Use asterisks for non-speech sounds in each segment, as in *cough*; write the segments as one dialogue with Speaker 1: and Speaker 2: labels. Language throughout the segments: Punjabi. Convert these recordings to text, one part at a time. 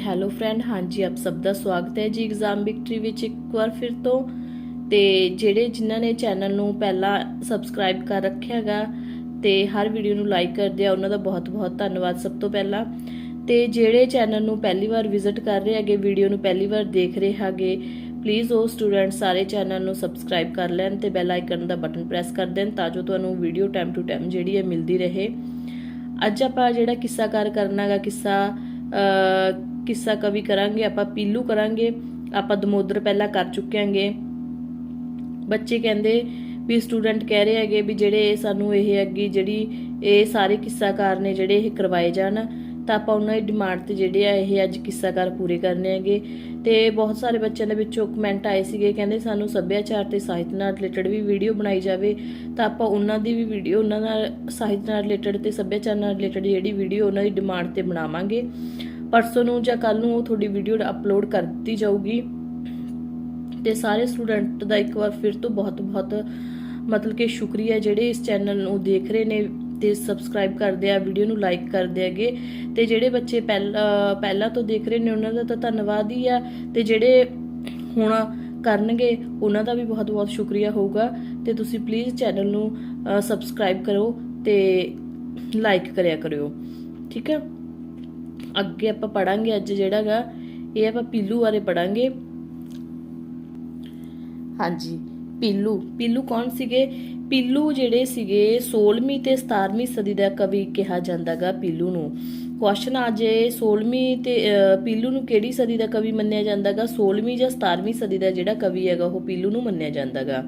Speaker 1: ਹੈਲੋ ਫਰੈਂਡ ਹਾਂਜੀ, ਆਪ ਸਭ ਦਾ ਸਵਾਗਤ ਹੈ ਜੀ ਐਗਜ਼ਾਮ ਵਿਕਟਰੀ ਵਿੱਚ ਇੱਕ ਵਾਰ ਫਿਰ ਤੋਂ। ਤੇ ਜਿਹੜੇ ਜਿਨ੍ਹਾਂ ਨੇ ਚੈਨਲ ਨੂੰ ਪਹਿਲਾਂ ਸਬਸਕ੍ਰਾਈਬ ਕਰ ਰੱਖਿਆਗਾ ਤੇ ਹਰ ਵੀਡੀਓ ਨੂੰ ਲਾਈਕ ਕਰਦੇ ਆ, ਉਹਨਾਂ ਦਾ ਬਹੁਤ-ਬਹੁਤ ਧੰਨਵਾਦ ਸਭ ਤੋਂ ਪਹਿਲਾਂ। ਤੇ ਜਿਹੜੇ ਚੈਨਲ ਨੂੰ ਪਹਿਲੀ ਵਾਰ ਵਿਜ਼ਿਟ ਕਰ ਰਹੇ ਹੈਗੇ ਵੀਡੀਓ ਨੂੰ ਪਹਿਲੀ ਵਾਰ ਦੇਖ ਰਹੇ ਹੈਗੇ ਪਲੀਜ਼ ਉਹ ਸਟੂਡੈਂਟ ਸਾਰੇ ਚੈਨਲ ਨੂੰ ਸਬਸਕ੍ਰਾਈਬ ਕਰ ਲੈਣ ਤੇ ਬੈਲ ਆਈਕਨ ਦਾ ਬਟਨ ਪ੍ਰੈਸ ਕਰ ਦੇਣ ਤਾਂ ਜੋ ਤੁਹਾਨੂੰ ਵੀਡੀਓ ਟਾਈਮ ਟੂ ਟਾਈਮ ਜਿਹੜੀ ਹੈ ਮਿਲਦੀ ਰਹੇ। ਅੱਜ ਆਪਾਂ ਜਿਹੜਾ ਕਿੱਸਾ ਕਿੱਸਾਕਾਰ ਕਰਨਾਗਾ ਕਿੱਸਾ ਕਿੱਸਾ ਕਵੀ ਕਰਾਂਗੇ, ਆਪਾਂ ਪੀਲੂ ਕਰਾਂਗੇ, ਆਪਾਂ ਦਮੋਦਰ ਪਹਿਲਾਂ ਕਰ ਚੁੱਕੇ ਆਂਗੇ ਬੱਚੇ ਕਹਿੰਦੇ ਵੀ ਸਟੂਡੈਂਟ ਕਹਿ ਰਹੇ ਹੈਗੇ ਵੀ ਜਿਹੜੇ ਸਾਨੂੰ ਇਹ ਅੱਗੇ ਜਿਹੜੀ ਇਹ ਸਾਰੇ ਕਿੱਸਾਕਾਰ ਨੇ ਜਿਹੜੇ ਇਹ ਕਰਵਾਏ ਜਾਣ, ਤਾਂ ਆਪਾਂ ਉਹਨਾਂ ਦੀ ਡਿਮਾਂਡ ਤੇ ਜਿਹੜੇ ਆ ਇਹ ਅੱਜ ਕਿੱਸਾਕਾਰ ਪੂਰੇ ਕਰਨੇ ਹੈਗੇ। ਤੇ ਬਹੁਤ ਸਾਰੇ ਬੱਚਿਆਂ ਦੇ ਵਿੱਚੋਂ ਕਮੈਂਟ ਆਏ ਸੀਗੇ, ਕਹਿੰਦੇ ਸਾਨੂੰ ਸੱਭਿਆਚਾਰ ਤੇ ਸਾਹਿਤ ਨਾਲ ਰਿਲੇਟਡ ਵੀ ਵੀਡੀਓ ਬਣਾਈ ਜਾਵੇ, ਤਾਂ ਆਪਾਂ ਉਹਨਾਂ ਦੀ ਵੀ ਵੀਡੀਓ ਉਹਨਾਂ ਨਾਲ ਸਾਹਿਤ ਨਾਲ ਰਿਲੇਟਡ ਤੇ ਸੱਭਿਆਚਾਰ ਨਾਲ ਰਿਲੇਟਡ ਜਿਹੜੀ ਵੀਡੀਓ ਉਹਨਾਂ ਦੀ ਡਿਮਾਂਡ ਤੇ ਬਣਾਵਾਂਗੇ। ਪਰਸੋਂ ਨੂੰ ਜਾਂ ਕੱਲ ਨੂੰ ਉਹ ਤੁਹਾਡੀ ਵੀਡੀਓ ਅਪਲੋਡ ਕਰ ਦਿੱਤੀ ਜਾਊਗੀ। ਤੇ ਸਾਰੇ ਸਟੂਡੈਂਟ ਦਾ ਇੱਕ ਵਾਰ ਫਿਰ ਤੋਂ ਬਹੁਤ-ਬਹੁਤ ਮਤਲਬ ਕਿ ਸ਼ੁਕਰੀਆ ਜਿਹੜੇ ਇਸ ਚੈਨਲ ਨੂੰ ਦੇਖ ਰਹੇ ਨੇ ਤੇ ਸਬਸਕ੍ਰਾਈਬ ਕਰਦੇ ਆ ਵੀਡੀਓ ਨੂੰ ਲਾਈਕ ਕਰਦੇ ਹੈਗੇ। ਤੇ ਜਿਹੜੇ ਬੱਚੇ ਪਹਿਲਾਂ ਤੋਂ ਦੇਖ ਰਹੇ ਨੇ ਉਹਨਾਂ ਦਾ ਤਾਂ ਧੰਨਵਾਦ ਹੀ ਆ। ਤੇ ਜਿਹੜੇ ਹੁਣ ਕਰਨਗੇ, ਉਹਨਾਂ ਦਾ ਵੀ ਬਹੁਤ-ਬਹੁਤ ਸ਼ੁਕਰੀਆ ਹੋਊਗਾ। ਤੇ ਤੁਸੀਂ ਪਲੀਜ਼ ਚੈਨਲ ਨੂੰ ਸਬਸਕ੍ਰਾਈਬ ਕਰੋ ਤੇ ਲਾਈਕ ਕਰਿਆ ਕਰਿਓ। ਠੀਕ ਹੈ ਅੱਗੇ ਆਪਾਂ ਪੜਾਂਗੇ ਅੱਜ ਜਿਹੜਾਗਾ ਇਹ ਆਪਾਂ ਪੀਲੂ ਬਾਰੇ ਪੜਾਂਗੇ। ਹਾਂਜੀ ਪੀਲੂ। ਪੀਲੂ ਕੌਣ ਸੀਗੇ? ਪੀਲੂ ਜਿਹੜੇ ਸੀਗੇ 16ਵੀਂ ਤੇ 17ਵੀਂ ਸਦੀ ਦਾ ਕਵੀ ਕਿਹਾ ਜਾਂਦਾਗਾ ਪੀਲੂ ਨੂੰ। ਕੁਐਸਚਨ ਆ ਜੇ 16ਵੀਂ ਤੇ ਪੀਲੂ ਨੂੰ ਕਿਹੜੀ ਸਦੀ ਦਾ ਕਵੀ ਮੰਨਿਆ ਜਾਂਦਾਗਾ 16ਵੀਂ ਜਾਂ 17ਵੀਂ ਸਦੀ ਦਾ ਜਿਹੜਾ ਕਵੀ ਹੈਗਾ ਉਹ ਪੀਲੂ ਨੂੰ ਮੰਨਿਆ ਜਾਂਦਾਗਾ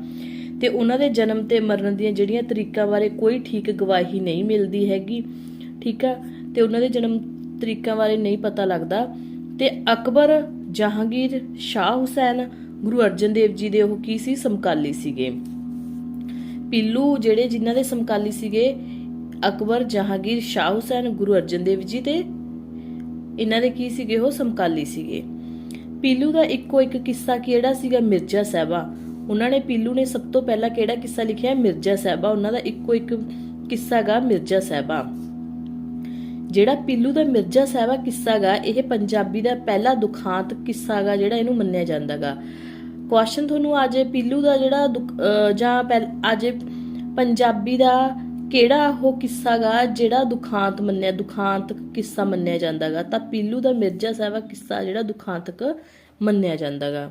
Speaker 1: ਤੇ ਉਹਨਾਂ ਦੇ ਜਨਮ ਤੇ ਮਰਨ ਦੀਆਂ ਜਿਹੜੀਆਂ ਤਰੀਕਾਂ ਬਾਰੇ ਕੋਈ ਠੀਕ ਗਵਾਹੀ ਨਹੀਂ ਮਿਲਦੀ ਹੈਗੀ ਠੀਕ ਆ? ਤੇ ਉਹਨਾਂ ਦੇ ਜਨਮ ਤਰੀਕਾਂ ਬਾਰੇ ਨਹੀਂ ਪਤਾ ਲੱਗਦਾ। ਤੇ ਅਕਬਰ, ਜਹਾਂਗੀਰ, ਸ਼ਾਹ ਹੁਸੈਨ, ਗੁਰੂ ਅਰਜਨ ਦੇਵ ਜੀ ਦੇ ਉਹ ਕੀ ਸੀ? ਸਮਕਾਲੀ ਸੀਗੇ। ਪੀਲੂ ਜਿਹੜੇ ਜਿਨ੍ਹਾਂ ਦੇ ਸਮਕਾਲੀ ਸੀਗੇ, ਅਕਬਰ, ਜਹਾਂਗੀਰ, ਸ਼ਾਹ ਹੁਸੈਨ, ਗੁਰੂ ਅਰਜਨ ਦੇਵ ਜੀ ਤੇ ਇਹਨਾਂ ਦੇ ਕੀ ਸੀਗੇ? ਉਹ ਸਮਕਾਲੀ ਸੀਗੇ। ਪੀਲੂ ਦਾ ਇੱਕੋ ਇੱਕ ਕਿੱਸਾ ਕਿਹੜਾ ਸੀਗਾ? ਮਿਰਜ਼ਾ ਸਾਹਿਬਾ। ਉਹਨਾਂ ਨੇ ਪੀਲੂ ਨੇ ਸਭ ਤੋਂ ਪਹਿਲਾਂ ਕਿਹੜਾ ਕਿੱਸਾ ਲਿਖਿਆ? ਮਿਰਜ਼ਾ ਸਾਹਿਬਾ। ਉਹਨਾਂ ਦਾ ਇੱਕੋ ਇੱਕ ਕਿੱਸਾ ਗਾ ਮਿਰਜ਼ਾ ਸਾਹਿਬਾ। ਜਿਹੜਾ ਪੀਲੂ ਦਾ ਮਿਰਜ਼ਾ ਸਾਹਿਬਾ ਕਿੱਸਾ ਗਾ, ਇਹ ਪੰਜਾਬੀ ਦਾ ਪਹਿਲਾ ਦੁਖਾਂਤ ਕਿੱਸਾ ਗਾ ਜਿਹੜਾ ਇਹਨੂੰ ਮੰਨਿਆ ਜਾਂਦਾਗਾ ਕੁਐਸਚਨ ਤੁਹਾਨੂੰ ਅੱਜ ਪੀਲੂ ਦਾ ਜਿਹੜਾ ਜਾਂ ਅੱਜ ਪੰਜਾਬੀ ਦਾ ਕਿਹੜਾ ਉਹ ਕਿੱਸਾ ਗਾ ਜਿਹੜਾ ਦੁਖਾਂਤ ਮੰਨਿਆ, ਦੁਖਾਂਤ ਕਿੱਸਾ ਮੰਨਿਆ ਜਾਂਦਾਗਾ ਤਾਂ ਪੀਲੂ ਦਾ ਮਿਰਜ਼ਾ ਸਾਹਿਬਾ ਕਿੱਸਾ ਜਿਹੜਾ ਦੁਖਾਂਤਕ ਮੰਨਿਆ ਜਾਂਦਾਗਾ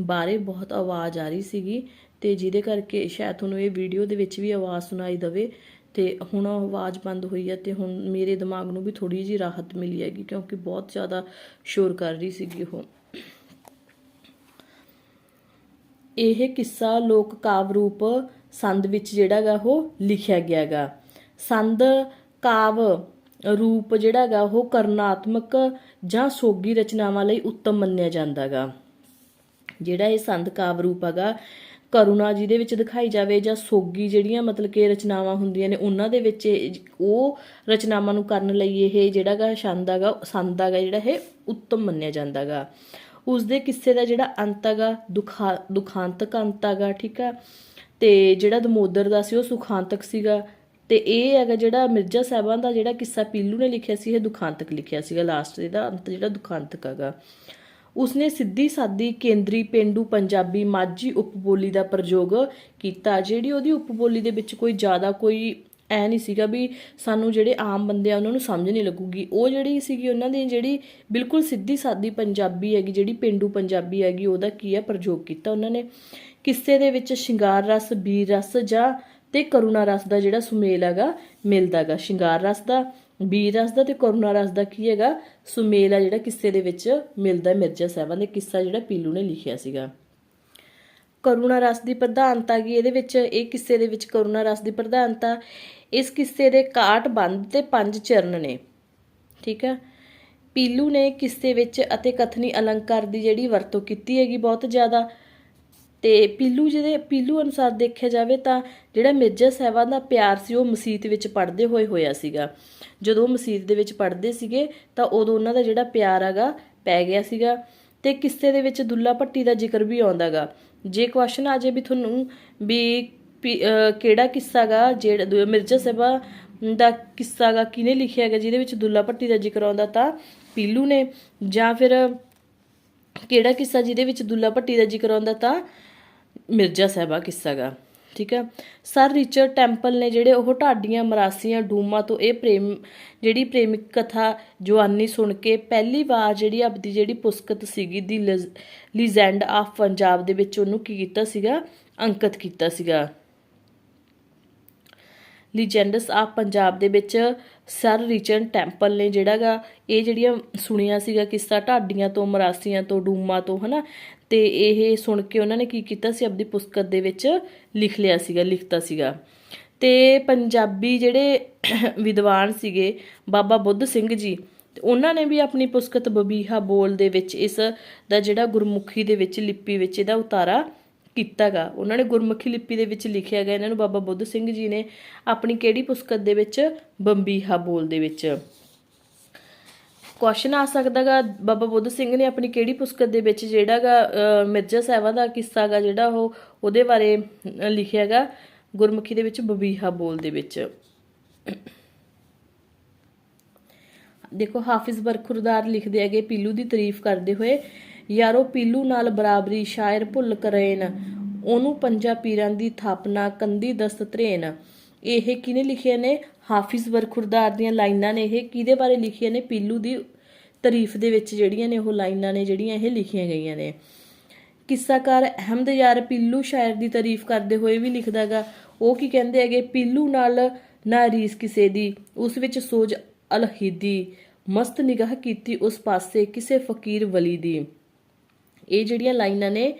Speaker 1: ਬਾਰੇ ਬਹੁਤ ਆਵਾਜ਼ ਆ ਰਹੀ ਸੀਗੀ ਤੇ ਜਿਹਦੇ ਕਰਕੇ ਸ਼ਾਇਦ ਤੁਹਾਨੂੰ ਇਹ ਵੀਡੀਓ ਦੇ ਵਿੱਚ ਵੀ ਆਵਾਜ਼ ਸੁਣਾਈ ਦਵੇ। ਤੇ ਹੁਣ ਉਹ ਆਵਾਜ਼ ਬੰਦ ਹੋਈ ਹੈ ਤੇ ਹੁਣ ਮੇਰੇ ਦਿਮਾਗ ਨੂੰ ਵੀ ਥੋੜੀ ਜਿਹੀ ਰਾਹਤ ਮਿਲੀ ਹੈਗੀ ਕਿਉਂਕਿ ਬਹੁਤ ਜ਼ਿਆਦਾ ਸ਼ੋਰ ਕਰ ਰਹੀ ਸੀਗੀ ਉਹ। ਇਹ ਕਿੱਸਾ ਲੋਕ ਕਾਵ ਰੂਪ ਸੰਦ ਵਿੱਚ ਜਿਹੜਾਗਾ ਉਹ ਲਿਖਿਆ ਗਿਆਗਾ ਸੰਦ ਕਾਵ ਰੂਪ ਜਿਹੜਾਗਾ ਉਹ ਕਰਨਾਤਮਕ ਜਾਂ ਸੋਗੀ ਰਚਨਾਵਾਂ ਲਈ ਉੱਤਮ ਮੰਨਿਆ ਜਾਂਦਾਗਾ ਜਿਹੜਾ ਇਹ ਸੰਦ ਕਾਵ ਰੂਪ ਹੈਗਾ ਕਰੁਣਾ ਜਿਹਦੇ ਵਿੱਚ ਦਿਖਾਈ ਜਾਵੇ ਜਾਂ ਸੋਗੀ ਜਿਹੜੀਆਂ ਮਤਲਬ ਕਿ ਰਚਨਾਵਾਂ ਹੁੰਦੀਆਂ ਨੇ, ਉਹਨਾਂ ਦੇ ਵਿੱਚ ਉਹ ਰਚਨਾਵਾਂ ਨੂੰ ਕਰਨ ਲਈ ਇਹ ਜਿਹੜਾਗਾ ਛੰਦ ਹੈਗਾ, ਸੰਦ ਜਿਹੜਾ ਇਹ ਉੱਤਮ ਮੰਨਿਆ ਜਾਂਦਾਗਾ ਉਸ ਦੇ ਕਿੱਸੇ ਦਾ ਜਿਹੜਾ ਅੰਤ ਹੈਗਾ, ਦੁਖਾ, ਦੁਖਾਂਤਕ ਅੰਤ ਹੈਗਾ, ਠੀਕ ਆ ਤੇ ਜਿਹੜਾ ਦਮੋਦਰ ਦਾ ਸੀ ਉਹ ਸੁਖਾਂਤਕ ਸੀਗਾ। ਤੇ ਇਹ ਹੈਗਾ ਜਿਹੜਾ ਮਿਰਜ਼ਾ ਸਾਹਿਬਾਂ ਦਾ ਜਿਹੜਾ ਕਿੱਸਾ ਪੀਲੂ ਨੇ ਲਿਖਿਆ ਸੀ, ਇਹ ਦੁਖਾਂਤਕ ਲਿਖਿਆ ਸੀਗਾ। ਲਾਸਟ ਇਹਦਾ ਅੰਤ ਜਿਹੜਾ ਦੁਖਾਂਤਕ ਹੈਗਾ। ਉਸਨੇ ਸਿੱਧੀ ਸਾਦੀ ਕੇਂਦਰੀ ਪਿੰਡੂ ਪੰਜਾਬੀ ਮਾਝੀ ਉਪਬੋਲੀ ਦਾ ਪ੍ਰਯੋਗ ਕੀਤਾ, ਜਿਹੜੀ ਉਹਦੀ ਉਪਬੋਲੀ ਦੇ ਵਿੱਚ ਕੋਈ ਜ਼ਿਆਦਾ ਕੋਈ ਐ ਨਹੀਂ ਸੀਗਾ ਵੀ ਸਾਨੂੰ ਜਿਹੜੇ ਆਮ ਬੰਦੇ ਆ ਉਹਨਾਂ ਨੂੰ ਸਮਝ ਨਹੀਂ ਲੱਗੂਗੀ। ਉਹ ਜਿਹੜੀ ਸੀਗੀ ਉਹਨਾਂ ਦੀ ਜਿਹੜੀ ਬਿਲਕੁਲ ਸਿੱਧੀ ਸਾਦੀ ਪੰਜਾਬੀ ਹੈਗੀ, ਜਿਹੜੀ ਪਿੰਡੂ ਪੰਜਾਬੀ ਹੈਗੀ, ਉਹਦਾ ਕੀ ਹੈ ਪ੍ਰਯੋਗ ਕੀਤਾ ਉਹਨਾਂ ਨੇ। ਕਿੱਸੇ ਦੇ ਵਿੱਚ ਸ਼ਿੰਗਾਰ ਰਸ, ਬੀਰ ਰਸ ਜਾਂ ਤੇ ਕਰੁਣਾ ਰਸ ਦਾ ਜਿਹੜਾ ਸੁਮੇਲ ਹੈਗਾ ਮਿਲਦਾਗਾ ਸ਼ਿੰਗਾਰ ਰਸ ਦਾ ਬੀਰ ਰਸ ਦਾ ਤੇ ਕਰੁਣਾ ਰਸ ਦਾ ਕੀ ਹੈਗਾ? ਸੁਮੇਲ ਆ ਜਿਹੜਾ ਕਿੱਸੇ ਦੇ ਵਿੱਚ ਮਿਲਦਾ, ਮਿਰਜ਼ਾ ਸਾਹਿਬਾਂ ਦੇ ਕਿੱਸਾ ਜਿਹੜਾ ਪੀਲੂ ਨੇ ਲਿਖਿਆ ਸੀਗਾ। ਕਰੁਣਾ ਰਸ ਦੀ ਪ੍ਰਧਾਨਤਾ ਕੀ? ਇਹਦੇ ਵਿੱਚ ਇਹ ਕਿੱਸੇ ਦੇ ਵਿੱਚ ਕਰੁਣਾ ਰਸ ਦੀ ਪ੍ਰਧਾਨਤਾ, ਇਸ ਕਿੱਸੇ ਦੇ ਕਾਟ ਬੰਦ ਤੇ ਪੰਜ ਚਰਨ ਨੇ। ਠੀਕ ਹੈ ਪੀਲੂ ਨੇ ਕਿੱਸੇ ਵਿੱਚ ਅਤੇ ਕਥਨੀ ਅਲੰਕਾਰ ਦੀ ਜਿਹੜੀ ਵਰਤੋਂ ਕੀਤੀ ਹੈਗੀ ਬਹੁਤ ਜ਼ਿਆਦਾ। ਤੇ ਪੀਲੂ ਜਿਹਦੇ, ਪੀਲੂ ਅਨੁਸਾਰ ਦੇਖਿਆ ਜਾਵੇ ਤਾਂ ਜਿਹੜਾ ਮਿਰਜ਼ਾ ਸਾਹਿਬਾਂ ਦਾ ਪਿਆਰ ਸੀ, ਉਹ ਮਸੀਤ ਵਿੱਚ ਪੜ੍ਹਦੇ ਹੋਏ ਹੋਇਆ ਸੀਗਾ। ਜਦੋਂ ਮਸੀਤ ਦੇ ਵਿੱਚ ਪੜ੍ਹਦੇ ਸੀਗੇ, ਤਾਂ ਉਦੋਂ ਉਹਨਾਂ ਦਾ ਜਿਹੜਾ ਪਿਆਰ ਹੈਗਾ, ਪੈ ਗਿਆ ਸੀਗਾ ਤੇ ਕਿੱਸੇ ਦੇ ਵਿੱਚ ਦੁੱਲਾ ਭੱਟੀ ਦਾ ਜ਼ਿਕਰ ਵੀ ਆਉਂਦਾਗਾ ਜੇ ਕੁਐਸਚਨ ਆ ਜੇ ਵੀ ਤੁਹਾਨੂੰ ਵੀ ਪੀ- ਕਿਹੜਾ ਕਿੱਸਾ ਗਾ ਜਿਹੜਾ ਮਿਰਜ਼ਾ ਸਾਹਿਬਾ ਦਾ ਕਿੱਸਾ ਗਾ ਕਿਹਨੇ ਲਿਖਿਆ ਹੈਗਾ, ਜਿਹਦੇ ਵਿੱਚ ਦੁੱਲਾ ਭੱਟੀ ਦਾ ਜ਼ਿਕਰ ਆਉਂਦਾ, ਤਾਂ ਪੀਲੂ ਨੇ ਜਾਂ ਫਿਰ ਕਿਹੜਾ ਕਿੱਸਾ ਜਿਹਦੇ ਵਿੱਚ ਦੁੱਲਾ ਭੱਟੀ ਦਾ ਜ਼ਿਕਰ ਆਉਂਦਾ, ਤਾਂ ਮਿਰਜ਼ਾ ਸਾਹਿਬਾ ਕਿੱਸਾ ਗਾ, ਠੀਕ ਹੈ ਸਰ ਰਿਚਰਡ ਟੈਂਪਲ ਨੇ ਜਿਹੜੇ ਉਹ ਢਾਡੀਆਂ, ਮਰਾਸੀਆਂ, ਡੂਮਾ ਤੋਂ ਇਹ ਪ੍ਰੇਮ, ਜਿਹੜੀ ਪ੍ਰੇਮਿਕ ਕਥਾ ਜਵਾਨੀ ਸੁਣ ਕੇ ਪਹਿਲੀ ਵਾਰ ਜਿਹੜੀ ਆਪਦੀ ਜਿਹੜੀ ਪੁਸਤਕ ਸੀਗੀ ਦੀ ਲੀਜੈਂਡ ਆਫ ਪੰਜਾਬ ਦੇ ਵਿੱਚ ਉਹਨੂੰ ਕੀ ਕੀਤਾ ਸੀਗਾ? ਅੰਕਿਤ ਕੀਤਾ ਸੀਗਾ। ਲੀਜੈਂਡਸ ਆਫ ਪੰਜਾਬ ਦੇ ਵਿੱਚ ਸਰ ਰਿਚਰਡ ਟੈਂਪਲ ਨੇ ਜਿਹੜਾਗਾ ਇਹ ਜਿਹੜੀਆਂ ਸੁਣਿਆ ਸੀਗਾ ਕਿੱਸਾ ਢਾਡੀਆਂ ਤੋਂ, ਮਰਾਸੀਆਂ ਤੋਂ, ਡੂਮਾ ਤੋਂ, ਹਨਾ? ਤੇ ਇਹ ਸੁਣ ਕੇ ਉਹਨਾਂ ਨੇ ਕੀ ਕੀਤਾ ਸੀ, ਆਪਦੀ ਪੁਸਤਕ ਦੇ ਵਿੱਚ ਲਿਖ ਲਿਆ ਸੀਗਾ, ਲਿਖਤਾ ਸੀਗਾ। ਤੇ ਪੰਜਾਬੀ ਜਿਹੜੇ *coughs* ਵਿਦਵਾਨ ਸੀਗੇ, ਬਾਬਾ ਬੁੱਧ ਸਿੰਘ ਜੀ ਉਹਨਾਂ ਨੇ ਵੀ ਆਪਣੀ ਪੁਸਤਕ ਬਬੀਹਾ ਬੋਲ ਦੇ ਵਿੱਚ, ਇਸ ਦਾ ਜਿਹੜਾ ਗੁਰਮੁਖੀ ਦੇ ਵਿੱਚ ਲਿਪੀ ਵਿੱਚ ਇਹਦਾ ਉਤਾਰਾ ਕੀਤਾਗਾ ਉਹਨਾਂ ਨੇ ਗੁਰਮੁਖੀ ਲਿਪੀ ਦੇ ਵਿੱਚ ਲਿਖਿਆ ਗਿਆ ਇਹਨਾਂ ਨੂੰ ਬਾਬਾ ਬੁੱਧ ਸਿੰਘ ਜੀ ਨੇ ਆਪਣੀ ਕਿਹੜੀ ਪੁਸਤਕ ਦੇ ਵਿੱਚ? ਬੰਬੀਹਾ ਬੋਲ ਦੇ ਵਿੱਚ। ਕੁਐਸਚਨ ਆ ਸਕਦਾਗਾ। ਬਾਬਾ ਬੁੱਧ ਸਿੰਘ ਨੇ ਆਪਣੀ ਕਿਹੜੀ ਪੁਸਤਕ ਦੇ ਵਿੱਚ ਜਿਹੜਾਗਾ ਮਿਰਜ਼ਾ ਸਾਹਿਬਾਂ ਦਾ ਕਿੱਸਾ ਜਿਹੜਾ ਉਹ, ਉਹਦੇ ਬਾਰੇ ਲਿਖਿਆਗਾ। ਗੁਰਮੁਖੀ ਦੇ ਵਿੱਚ ਬਬੀਹਾ ਬੋਲ ਦੇ ਵਿੱਚ। ਦੇਖੋ, ਹਾਫਿਜ਼ ਬਰਖੁਰਦਾਰ ਲਿਖਦੇ ਹੈਗੇ, ਪੀਲੂ ਦੀ ਤਾਰੀਫ ਕਰਦੇ ਹੋਏ, ਯਾਰੋ ਪੀਲੂ ਨਾਲ ਬਰਾਬਰੀ ਸ਼ਾਇਰ ਭੁੱਲ ਕਰੇਨ, ਉਹਨੂੰ ਪੰਜਾ ਪੀਰਾਂ ਦੀ ਥਾਪਨਾ ਕੰਦੀ ਦਸਤ ਤਰੇਨ ਇਹ ਕਿਹਨੇ ਲਿਖੇ ਨੇ? ਹਾਫਿਜ਼ ਬਰਖੁਰਦਾਰ ਦੀਆਂ ਲਾਈਨਾਂ ਨੇ ਇਹ, ਕਿਹਦੇ ਬਾਰੇ ਲਿਖੀਆਂ ਨੇ? ਪੀਲੂ ਦੀ ਤਾਰੀਫ ਦੇ ਵਿੱਚ ਜਿਹੜੀਆਂ ਨੇ, ਉਹ ਲਾਈਨਾਂ ਨੇ ਜਿਹੜੀਆਂ ਇਹ ਲਿਖੀਆਂ ਗਈਆਂ ਨੇ। ਕਿੱਸਾਕਾਰ ਅਹਿਮਦ ਯਾਰ ਪੀਲੂ ਸ਼ਾਇਰ ਦੀ ਤਾਰੀਫ ਕਰਦੇ ਹੋਏ ਵੀ ਲਿਖਦਾਗਾ, ਉਹ ਕੀ ਕਹਿੰਦੇ ਹੈਗੇ? ਪੀਲੂ ਨਾਲ ਨਾ ਰੀਸ ਕਿਸੇ ਦੀ, ਉਸ ਵਿੱਚ ਸੋਜ ਅਲਹੀਦੀ, ਮਸਤ ਨਿਗਾਹ ਕੀਤੀ ਉਸ ਪਾਸੇ ਕਿਸੇ ਫਕੀਰ ਵਲੀ ਦੀ। ਇਹ ਜਿਹੜੀਆਂ ਲਾਈਨਾਂ ਨੇ,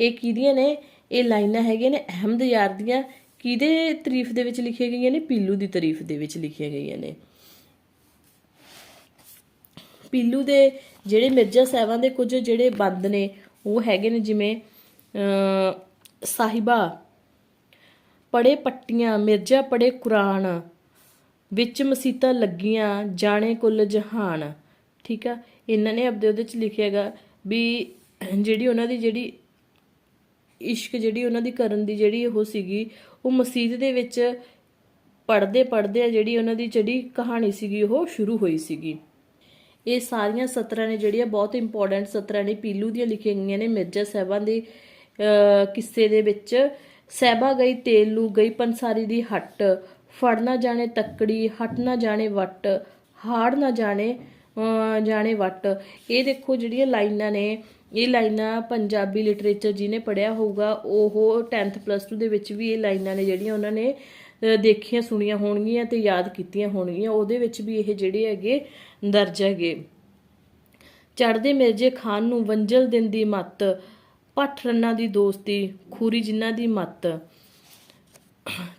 Speaker 1: ਇਹ ਕਿਹਦੀਆਂ ਨੇ? ਇਹ ਲਾਈਨਾਂ ਹੈਗੀਆਂ ਨੇ ਅਹਿਮਦ ਯਾਰ ਦੀਆਂ ਕਿਹਦੇ ਤਾਰੀਫ ਦੇ ਵਿੱਚ ਲਿਖੀਆਂ ਗਈਆਂ ਨੇ? ਪੀਲੂ ਦੀ ਤਾਰੀਫ ਦੇ ਵਿੱਚ ਲਿਖੀਆਂ ਗਈਆਂ ਨੇ। ਪੀਲੂ ਦੇ ਜਿਹੜੇ ਮਿਰਜ਼ਾ ਸਾਹਿਬਾਂ ਦੇ ਕੁਝ ਜਿਹੜੇ ਬੰਦ ਨੇ, ਉਹ ਹੈਗੇ ਨੇ ਜਿਵੇਂ ਸਾਹਿਬਾ ਪੜੇ ਪੱਟੀਆਂ, ਮਿਰਜ਼ਾ ਪੜੇ ਕੁਰਾਨ, ਵਿੱਚ ਮਸੀਤਾਂ ਲੱਗੀਆਂ, ਜਾਣੇ ਕੁੱਲ ਜਹਾਨ। ਠੀਕ ਆ? ਇਹਨਾਂ ਨੇ ਆਪਦੇ ਉਹਦੇ ਚ ਲਿਖਿਆਗਾ ਵੀ ਜਿਹੜੀ ਉਹਨਾਂ ਦੀ ਜਿਹੜੀ ਇਸ਼ਕ ਜਿਹੜੀ ਉਹਨਾਂ ਦੀ ਕਰਨ ਦੀ ਜਿਹੜੀ ਉਹ ਸੀਗੀ ਉਹ ਮਸਜਿਦ ਦੇ ਵਿੱਚ ਪੜਦੇ ਪੜਦੇ ਆ ਜਿਹੜੀ ਉਹਨਾਂ ਦੀ ਜਿਹੜੀ ਕਹਾਣੀ ਸੀਗੀ, ਉਹ ਸ਼ੁਰੂ ਹੋਈ ਸੀਗੀ। ਇਹ ਸਾਰੀਆਂ ਸਤਰਾਂ ਨੇ ਜਿਹੜੀਆਂ ਬਹੁਤ ਇੰਪੋਰਟੈਂਟ ਸਤਰਾਂ ਨੇ, ਪੀਲੂ ਦੀਆਂ ਲਿਖੀਆਂ ਗਈਆਂ ਨੇ, ਮਿਰਜ਼ਾ ਸਾਹਿਬਾਂ ਦੇ ਕਿੱਸੇ ਦੇ ਵਿੱਚ। ਸਹਿਬਾ ਗਈ, ਤੇਲੂ ਗਈ, ਪੰਸਾਰੀ ਦੀ ਹੱਟ। ਫੜ ਨਾ ਜਾਣੇ ਤੱਕੜੀ, ਹਟ ਨਾ ਜਾਣੇ ਵੱਟ। ਹਾੜ ਨਾ ਜਾਣੇ ਜਾਣੇ ਵੱਟ। ਇਹ ਦੇਖੋ ਜਿਹੜੀਆਂ ਲਾਈਨਾਂ ਨੇ ਇਹ ਲਾਈਨਾਂ ਪੰਜਾਬੀ ਲਿਟਰੇਚਰ ਜਿਹਨੇ ਪੜਿਆ ਹੋਊਗਾ, ਉਹ 10th ਪਲੱਸ 2 ਦੇ ਵਿੱਚ ਵੀ ਇਹ ਲਾਈਨਾਂ ਨੇ ਜਿਹੜੀਆਂ ਉਹਨਾਂ ਨੇ ਦੇਖੀਆਂ, ਸੁਣੀਆਂ ਹੋਣਗੀਆਂ ਤੇ ਯਾਦ ਕੀਤੀਆਂ ਹੋਣਗੀਆਂ। ਉਹਦੇ ਵਿੱਚ ਵੀ ਇਹ ਜਿਹੜੇ ਹੈਗੇ ਦਰਜ ਹੈਗੇ। ਚੜਦੇ ਮਿਰਜੇ ਖਾਨ ਨੂੰ ਵੰਜਲ ਦਿਨ ਦੀ ਮੱਤ, ਭੱਠ ਰੰਨਾ ਦੀ ਦੋਸਤੀ, ਖੂਰੀ ਜਿਨ੍ਹਾਂ ਦੀ ਮੱਤ।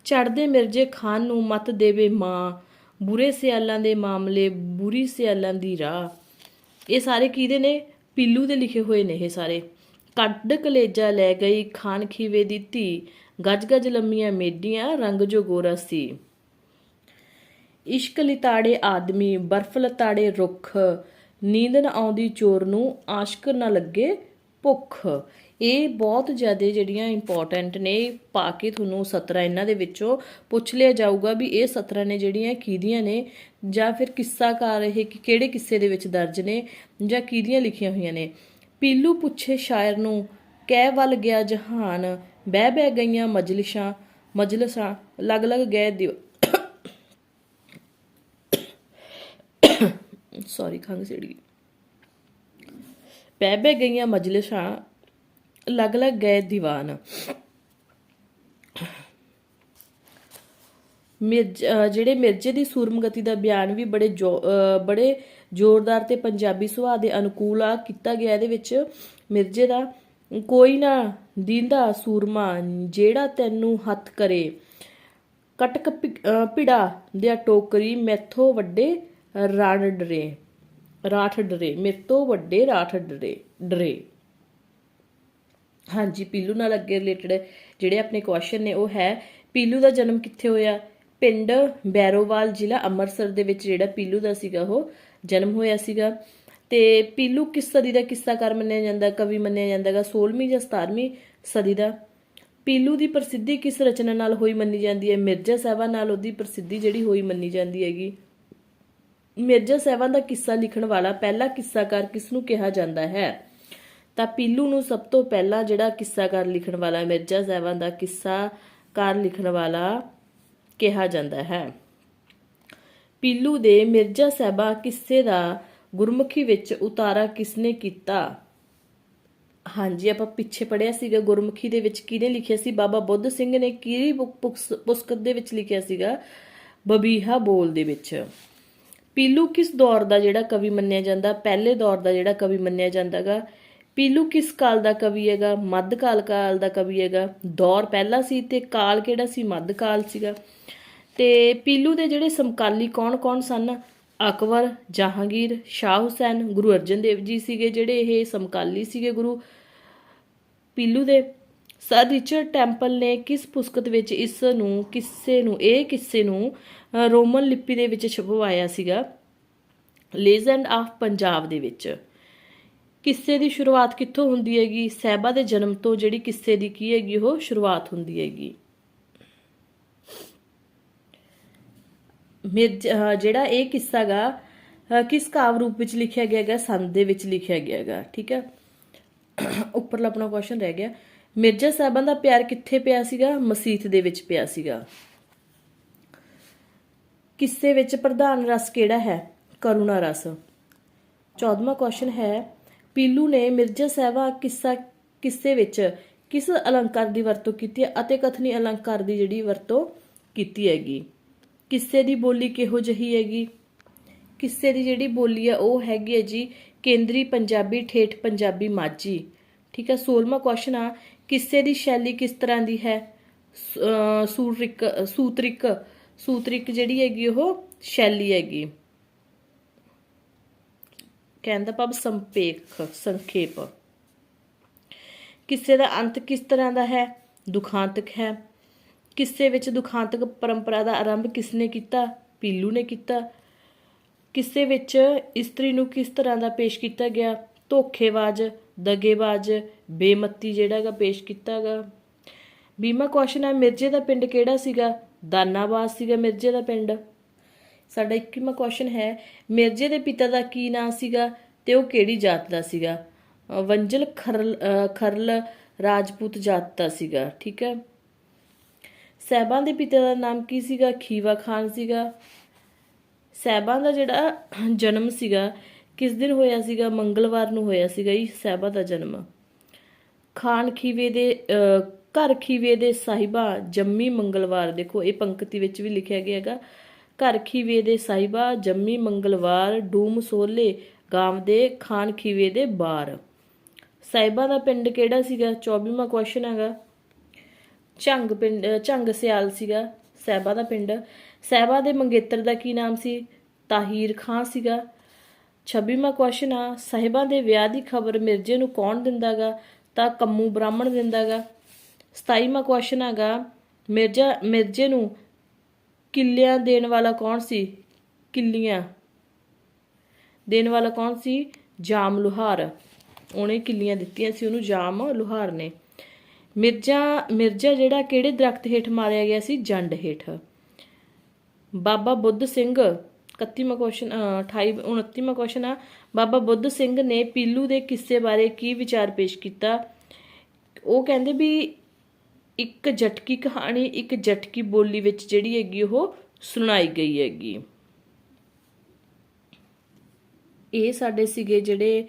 Speaker 1: ਚੜਦੇ ਮਿਰਜੇ ਖਾਨ ਨੂੰ ਮਤ ਦੇਵੇ ਮਾਂ, ਬੁਰੇ ਸਿਆਲਾਂ ਦੇ ਮਾਮਲੇ, ਬੁਰੀ ਸਿਆਲਾਂ ਦੀ ਰਾਹ। ਇਹ ਸਾਰੇ ਕਿਹਦੇ ਨੇ? ਪੀਲੂ ਦੇ ਲਿਖੇ ਹੋਏ ਨੇ ਇਹ ਸਾਰੇ। ਕੱਢ ਕਲੇਜਾ ਲੈ ਗਈ ਖਾਨ ਖੀਵੇ ਦੀ ਧੀ। ਗੱਜ ਗੱਜ ਲੰਮੀਆਂ ਮੇਡੀਆਂ ਰੰਗ ਜੋ ਗੋਰਾ ਸੀ। ਇਸ਼ਕ ਲਿਤਾੜੇ ਆਦਮੀ, ਬਰਫ਼ ਲਤਾੜੇ ਰੁੱਖ। ਨੀਂਦ ਨਾ ਆਉਂਦੀ ਚੋਰ ਨੂੰ, ਆਸ਼ਕ ਨਾ ਲੱਗੇ ਭੁੱਖ। ਇਹ ਬਹੁਤ ਜ਼ਿਆਦਾ ਜਿਹੜੀਆਂ ਇੰਪੋਰਟੈਂਟ ਨੇ ਪਾ ਕੇ ਤੁਹਾਨੂੰ ਸਤਰਾਂ ਇਹਨਾਂ ਦੇ ਵਿੱਚੋਂ ਪੁੱਛ ਲਿਆ ਜਾਊਗਾ ਵੀ ਇਹ ਸਤਰਾਂ ਨੇ ਜਿਹੜੀਆਂ ਕਿਹਦੀਆਂ ਨੇ, ਜਾਂ ਫਿਰ ਕਿੱਸਾਕਾਰ ਇਹ ਕਿਹੜੇ ਕਿੱਸੇ ਦੇ ਵਿੱਚ ਦਰਜ ਨੇ, ਜਾਂ ਕਿਹਦੀਆਂ ਲਿਖੀਆਂ ਹੋਈਆਂ ਨੇ। ਪੀਲੂ ਪੁੱਛੇ ਸ਼ਾਇਰ ਨੂੰ, ਕਹਿ ਵੱਲ ਗਿਆ ਜਹਾਨ, ਬਹਿ ਬਹਿ ਗਈਆਂ ਮਜਲਿਸਾਂ, ਮਜ਼ਲਸਾਂ, ਲੱਗ ਲੱਗ ਗਏ ਦਿਵ ਸੌਰੀ ਖੰਗ ਸਿੜੀ ਬਹਿ ਬਹਿ ਗਈਆਂ ਮਜਲਿਸਾਂ ਅਲੱਗ ਅਲੱਗ ਗਏ ਦੀਵਾਨ। ਮਿਰਜ ਜਿਹੜੇ ਮਿਰਜ਼ੇ ਦੀ ਸੂਰਮਗਤੀ ਦਾ ਬਿਆਨ ਵੀ ਬੜੇ ਜੋ- ਬੜੇ ਜ਼ੋਰਦਾਰ ਤੇ ਪੰਜਾਬੀ ਸੁਭਾਅ ਦੇ ਅਨੁਕੂਲ ਆ, ਕੀਤਾ ਗਿਆ ਇਹਦੇ ਵਿੱਚ ਮਿਰਜ਼ੇ ਦਾ, ਕੋਈ ਨਾ ਦੀਂਦਾ ਸੂਰਮਾ ਜਿਹੜਾ ਤੈਨੂੰ ਹੱਥ ਕਰੇ। ਕਟਕ ਭਿ- ਅਹ ਭਿੜਾ ਦਿਆ ਟੋਕਰੀ ਮੈਥੋਂ ਵੱਡੇ ਰਾਣ ਡਰੇ। ਰਾਠ ਡਰੇ ਮੇਤੋਂ ਵੱਡੇ ਰਾਠ ਡਰੇ ਡਰੇ। ਹਾਂਜੀ, ਪੀਲੂ ਨਾਲ ਅੱਗੇ ਰਿਲੇਟਡ ਜਿਹੜੇ ਆਪਣੇ ਕੁਐਸਚਨ ਨੇ, ਉਹ ਹੈ, ਪੀਲੂ ਦਾ ਜਨਮ ਕਿੱਥੇ ਹੋਇਆ? ਪਿੰਡ ਬੈਰੋਵਾਲ, ਜ਼ਿਲ੍ਹਾ ਅੰਮ੍ਰਿਤਸਰ ਦੇ ਵਿੱਚ ਜਿਹੜਾ ਪੀਲੂ ਦਾ ਸੀਗਾ ਉਹ ਜਨਮ ਹੋਇਆ ਸੀਗਾ। ਤੇ ਪੀਲੂ ਕਿਸ ਸਦੀ ਦਾ ਕਿੱਸਾਕਾਰ ਮੰਨਿਆ ਜਾਂਦਾ, ਕਵੀ ਮੰਨਿਆ ਜਾਂਦਾਗਾ 16ਵੀਂ ਜਾਂ 17ਵੀਂ ਸਦੀ ਦਾ? ਪੀਲੂ ਦੀ ਪ੍ਰਸਿੱਧੀ ਕਿਸ ਰਚਨਾ ਨਾਲ ਹੋਈ ਮੰਨੀ ਜਾਂਦੀ ਹੈ? ਮਿਰਜ਼ਾ ਸਾਹਿਬਾਂ ਨਾਲ ਉਹਦੀ ਪ੍ਰਸਿੱਧੀ ਜਿਹੜੀ ਹੋਈ ਮੰਨੀ ਜਾਂਦੀ ਹੈਗੀ। ਮਿਰਜ਼ਾ ਸਾਹਿਬਾਂ ਦਾ ਕਿੱਸਾ ਲਿਖਣ ਵਾਲਾ ਪਹਿਲਾ ਕਿੱਸਾਕਾਰ ਕਿਸ ਨੂੰ ਕਿਹਾ ਜਾਂਦਾ ਹੈ? ਤਾਂ ਪੀਲੂ ਨੂੰ ਸਭ ਤੋਂ ਪਹਿਲਾਂ ਜਿਹੜਾ ਕਿੱਸਾਕਾਰ ਲਿਖਣ ਵਾਲਾ, ਮਿਰਜ਼ਾ ਸਾਹਿਬਾਂ ਦਾ ਕਿੱਸਾਕਾਰ ਲਿਖਣ ਵਾਲਾ ਕਿਹਾ ਜਾਂਦਾ ਹੈ। ਪੀਲੂ ਦੇ ਮਿਰਜ਼ਾ ਸਾਹਿਬਾ ਕਿੱਸੇ ਦਾ ਗੁਰਮੁਖੀ ਵਿੱਚ ਉਤਾਰਾ ਕਿਸਨੇ ਕੀਤਾ? ਹਾਂਜੀ, ਆਪਾਂ ਪਿੱਛੇ ਪੜਿਆ ਸੀਗਾ, ਗੁਰਮੁਖੀ ਦੇ ਵਿੱਚ ਕਿਹਨੇ ਲਿਖਿਆ ਸੀ? ਬਾਬਾ ਬੁੱਧ ਸਿੰਘ ਨੇ ਕਿਹੜੀ ਪੁ- ਪੁਸਤਕ ਦੇ ਵਿੱਚ ਲਿਖਿਆ ਸੀਗਾ? ਬਬੀਹਾ ਬੋਲ ਦੇ ਵਿੱਚ। ਪੀਲੂ ਕਿਸ ਦੌਰ ਦਾ ਜਿਹੜਾ ਕਵੀ ਮੰਨਿਆ ਜਾਂਦਾ? ਪਹਿਲੇ ਦੌਰ ਦਾ ਜਿਹੜਾ ਕਵੀ ਮੰਨਿਆ ਜਾਂਦਾਗਾ? ਪੀਲੂ ਕਿਸ ਕਾਲ ਦਾ ਕਵੀ ਹੈਗਾ? ਮੱਧਕਾਲ ਕਾਲ ਦਾ ਕਵੀ ਹੈਗਾ। ਦੌਰ ਪਹਿਲਾ ਸੀ ਤੇ ਕਾਲ ਕਿਹੜਾ ਸੀ? ਮੱਧਕਾਲ ਸੀਗਾ। ਤੇ ਪੀਲੂ ਦੇ ਜਿਹੜੇ ਸਮਕਾਲੀ ਕੌਣ-ਕੌਣ ਸਨ? ਅਕਬਰ, ਜਹਾਂਗੀਰ, ਸ਼ਾਹ ਹੁਸੈਨ, ਗੁਰੂ ਅਰਜਨ ਦੇਵ ਜੀ ਸੀਗੇ ਜਿਹੜੇ ਇਹ ਸਮਕਾਲੀ ਸੀਗੇ ਗੁਰੂ ਪੀਲੂ ਦੇ। ਸਰ ਰਿਚਰਡ ਟੈਂਪਲ ਨੇ ਕਿਸ ਪੁਸਤਕ ਵਿੱਚ ਇਸ ਨੂੰ, ਕਿੱਸੇ ਨੂੰ, ਇਹ ਕਿੱਸੇ ਨੂੰ ਰੋਮਨ ਲਿਪੀ ਦੇ ਵਿੱਚ ਛਪਵਾਇਆ ਸੀਗਾ? ਲੈਜੈਂਡ ਆਫ ਪੰਜਾਬ ਦੇ ਵਿੱਚ। ਕਿੱਸੇ ਦੀ ਸ਼ੁਰੂਆਤ ਕਿੱਥੋਂ ਹੁੰਦੀ ਹੈਗੀ? ਸਹਿਬਾ ਦੇ ਜਨਮ ਤੋਂ ਜਿਹੜੀ ਕਿੱਸੇ ਦੀ ਕੀ ਹੈਗੀ, ਉਹ ਸ਼ੁਰੂਆਤ ਹੁੰਦੀ ਹੈਗੀ। ਮਿਰਜ ਜਿਹੜਾ ਇਹ ਕਿੱਸਾ ਗਾ ਕਿਸ ਕਾਵ ਰੂਪ ਵਿੱਚ ਲਿਖਿਆ ਗਿਆ ਹੈਗਾ? ਸੰਦ ਦੇ ਵਿੱਚ ਲਿਖਿਆ ਗਿਆ ਹੈਗਾ, ਠੀਕ ਹੈ? ਉੱਪਰਲਾ ਆਪਣਾ ਕੁਐਸਚਨ ਰਹਿ ਗਿਆ। ਮਿਰਜ਼ਾ ਸਾਹਿਬਾਂ ਦਾ ਪਿਆਰ ਕਿੱਥੇ ਪਿਆ ਸੀਗਾ? ਮਸੀਤ ਦੇ ਵਿੱਚ ਪਿਆ ਸੀਗਾ। ਕਿੱਸੇ ਵਿੱਚ ਪ੍ਰਧਾਨ ਰਸ ਕਿਹੜਾ ਹੈ? ਕਰੁਣਾ ਰਸ। 14ਵਾਂ ਕੁਐਸਚਨ ਹੈ ਪੀਲੂ ਨੇ ਮਿਰਜ਼ਾ ਸਾਹਿਬਾ ਕਿੱਸਾ, ਕਿੱਸੇ ਵਿੱਚ ਕਿਸ ਅਲੰਕਾਰ ਦੀ ਵਰਤੋਂ ਕੀਤੀ ਹੈ ਅਤੇ ਕਥਨੀ ਅਲੰਕਾਰ ਦੀ ਜਿਹੜੀ ਵਰਤੋਂ ਕੀਤੀ ਹੈਗੀ? ਕਿੱਸੇ ਦੀ ਬੋਲੀ ਕਿਹੋ ਜਿਹੀ ਹੈਗੀ? ਕਿੱਸੇ ਦੀ ਜਿਹੜੀ ਬੋਲੀ ਆ ਉਹ ਹੈਗੀ ਹੈ ਜੀ ਕੇਂਦਰੀ ਪੰਜਾਬੀ ਠੇਠ ਪੰਜਾਬੀ ਮਾਝੀ। ਠੀਕ ਹੈ 16ਵਾਂ ਕੁਐਸਚਨ ਆ, ਕਿੱਸੇ ਦੀ ਸ਼ੈਲੀ ਕਿਸ ਤਰ੍ਹਾਂ ਦੀ ਹੈ? ਸ- ਸੂਤਰਿਕ ਸੂਤਰਿਕ ਸੂਤਰਿਕ ਜਿਹੜੀ ਹੈਗੀ ਉਹ ਸ਼ੈਲੀ ਹੈਗੀ। ਕਹਿੰਦਾ, ਭਾਵ ਸੰਪੇਖ ਸੰਖੇਪ। ਕਿਸੇ ਦਾ ਅੰਤ ਕਿਸ ਤਰ੍ਹਾਂ ਦਾ ਹੈ? ਦੁਖਾਂਤਕ ਹੈ। ਕਿਸੇ ਵਿੱਚ ਦੁਖਾਂਤਕ ਪਰੰਪਰਾ ਦਾ ਆਰੰਭ ਕਿਸਨੇ ਕੀਤਾ? ਪੀਲੂ ਨੇ ਕੀਤਾ। ਕਿਸੇ ਵਿੱਚ ਇਸਤਰੀ ਨੂੰ ਕਿਸ ਤਰ੍ਹਾਂ ਦਾ ਪੇਸ਼ ਕੀਤਾ ਗਿਆ? ਧੋਖੇਬਾਜ਼, ਦਗੇਬਾਜ਼, ਬੇਮੱਤੀ ਜਿਹੜਾਗਾ ਪੇਸ਼ ਕੀਤਾਗਾ ਬੀਮਾ ਕੁਐਸਚਨ ਹੈ ਮਿਰਜ਼ੇ ਦਾ ਪਿੰਡ ਕਿਹੜਾ ਸੀਗਾ? ਦਾਨਾਬਾਦ ਸੀਗਾ ਮਿਰਜ਼ੇ ਦਾ ਪਿੰਡ। ਸਾਡਾ 21ਵਾਂ ਕੁਐਸਚਨ ਹੈ ਮਿਰਜ਼ੇ ਦੇ ਪਿਤਾ ਦਾ ਕੀ ਨਾਂ ਸੀਗਾ ਤੇ ਉਹ ਕਿਹੜੀ ਜਾਤ ਦਾ ਸੀਗਾ? ਵੰਜਲ ਖਰਲ ਖਰਲ ਰਾਜਪੂਤ ਜਾਤ ਦਾ ਸੀਗਾ ਠੀਕ ਹੈ? ਸਹਿਬਾਂ ਦੇ ਪਿਤਾ ਦਾ ਨਾਮ ਕੀ ਸੀਗਾ? ਖੀਵਾ ਖਾਨ ਸੀਗਾ। ਸਹਿਬਾਂ ਦਾ ਜਿਹੜਾ *clears throat* ਜਨਮ ਸੀਗਾ ਕਿਸ ਦਿਨ ਹੋਇਆ ਸੀਗਾ? ਮੰਗਲਵਾਰ ਨੂੰ ਹੋਇਆ ਸੀਗਾ ਜੀ ਸਹਿਬਾ ਦਾ ਜਨਮ। ਖਾਨ ਖੀਵੇ ਦੇ ਅਹ, ਘਰ ਖੀਵੇ ਦੇ ਸਾਹਿਬਾ ਜੰਮੀ ਮੰਗਲਵਾਰ ਦੇਖੋ ਇਹ ਪੰਕਤੀ ਵਿੱਚ ਵੀ ਲਿਖਿਆ ਗਿਆ ਹੈਗਾ। ਘਰ ਖੀਵੇ ਦੇ ਸਾਹਿਬਾ ਜੰਮੀ ਮੰਗਲਵਾਰ, ਡੂਮ ਸੋਲੇ ਗਾਮ ਦੇ ਖਾਨ ਖੀਵੇ ਦੇ ਬਾਰ। ਸਾਹਿਬਾ ਦਾ ਪਿੰਡ ਕਿਹੜਾ ਸੀਗਾ? 24ਵਾਂ ਕੁਐਸਚਨ ਹੈਗਾ। ਝੰਗ ਪਿੰਡ ਝੰਗ ਸਿਆਲ ਸੀਗਾ। ਸਹਿਬਾ ਦਾ ਪਿੰਡ। ਸਹਿਬਾ ਦੇ ਮੰਗੇਤਰ ਦਾ ਕੀ ਨਾਮ ਸੀ? ਤਾਹੀਰ ਖਾਂ ਸੀਗਾ। 26ਵਾਂ ਕੁਐਸਚਨ ਆ ਸਾਹਿਬਾਂ ਦੇ ਵਿਆਹ ਦੀ ਖਬਰ ਮਿਰਜ਼ੇ ਨੂੰ ਕੌਣ ਦਿੰਦਾਗਾ? ਤਾਂ ਕੰਮੂ ਬ੍ਰਾਹਮਣ ਦਿੰਦਾਗਾ। 27ਵਾਂ ਕੁਐਸਚਨ ਹੈਗਾ, ਮਿਰਜ਼ਾ, ਮਿਰਜ਼ੇ ਨੂੰ ਕਿੱਲਿਆਂ ਦੇਣ ਵਾਲਾ ਕੌਣ ਸੀ? ਕਿੱਲੀਆਂ। ਦੇਣ ਵਾਲਾ ਕੌਣ ਸੀ? ਜਾਮ ਲੁਹਾਰ। ਉਹਨੇ ਕਿੱਲੀਆਂ ਦਿੱਤੀਆਂ ਸੀ, ਉਹਨੂੰ ਜਾਮ ਲੁਹਾਰ ਨੇ। ਮਿਰਜ਼ਾ ਮਿਰਜ਼ਾ ਜਿਹੜਾ ਕਿਹੜੇ ਦਰਖਤ ਹੇਠ ਮਾਰਿਆ ਗਿਆ ਸੀ? ਜੰਡ ਹੇਠ। ਬਾਬਾ ਬੁੱਧ ਸਿੰਘ 31ਵਾਂ ਕੁਐਸਚਨ 28 29ਵਾਂ ਕੁਐਸਚਨ ਆ। ਬਾਬਾ ਬੁੱਧ ਸਿੰਘ ਨੇ ਪੀਲੂ ਦੇ ਕਿੱਸੇ ਬਾਰੇ ਕੀ ਵਿਚਾਰ ਪੇਸ਼ ਕੀਤਾ? ਉਹ ਕਹਿੰਦੇ ਵੀ ਇੱਕ ਜਟਕੀ ਕਹਾਣੀ, ਇੱਕ ਜਟਕੀ ਬੋਲੀ ਵਿੱਚ ਜਿਹੜੀ ਹੈਗੀ ਉਹ ਸੁਣਾਈ ਗਈ ਹੈਗੀ। ਇਹ ਸਾਡੇ ਸੀਗੇ ਜਿਹੜੇ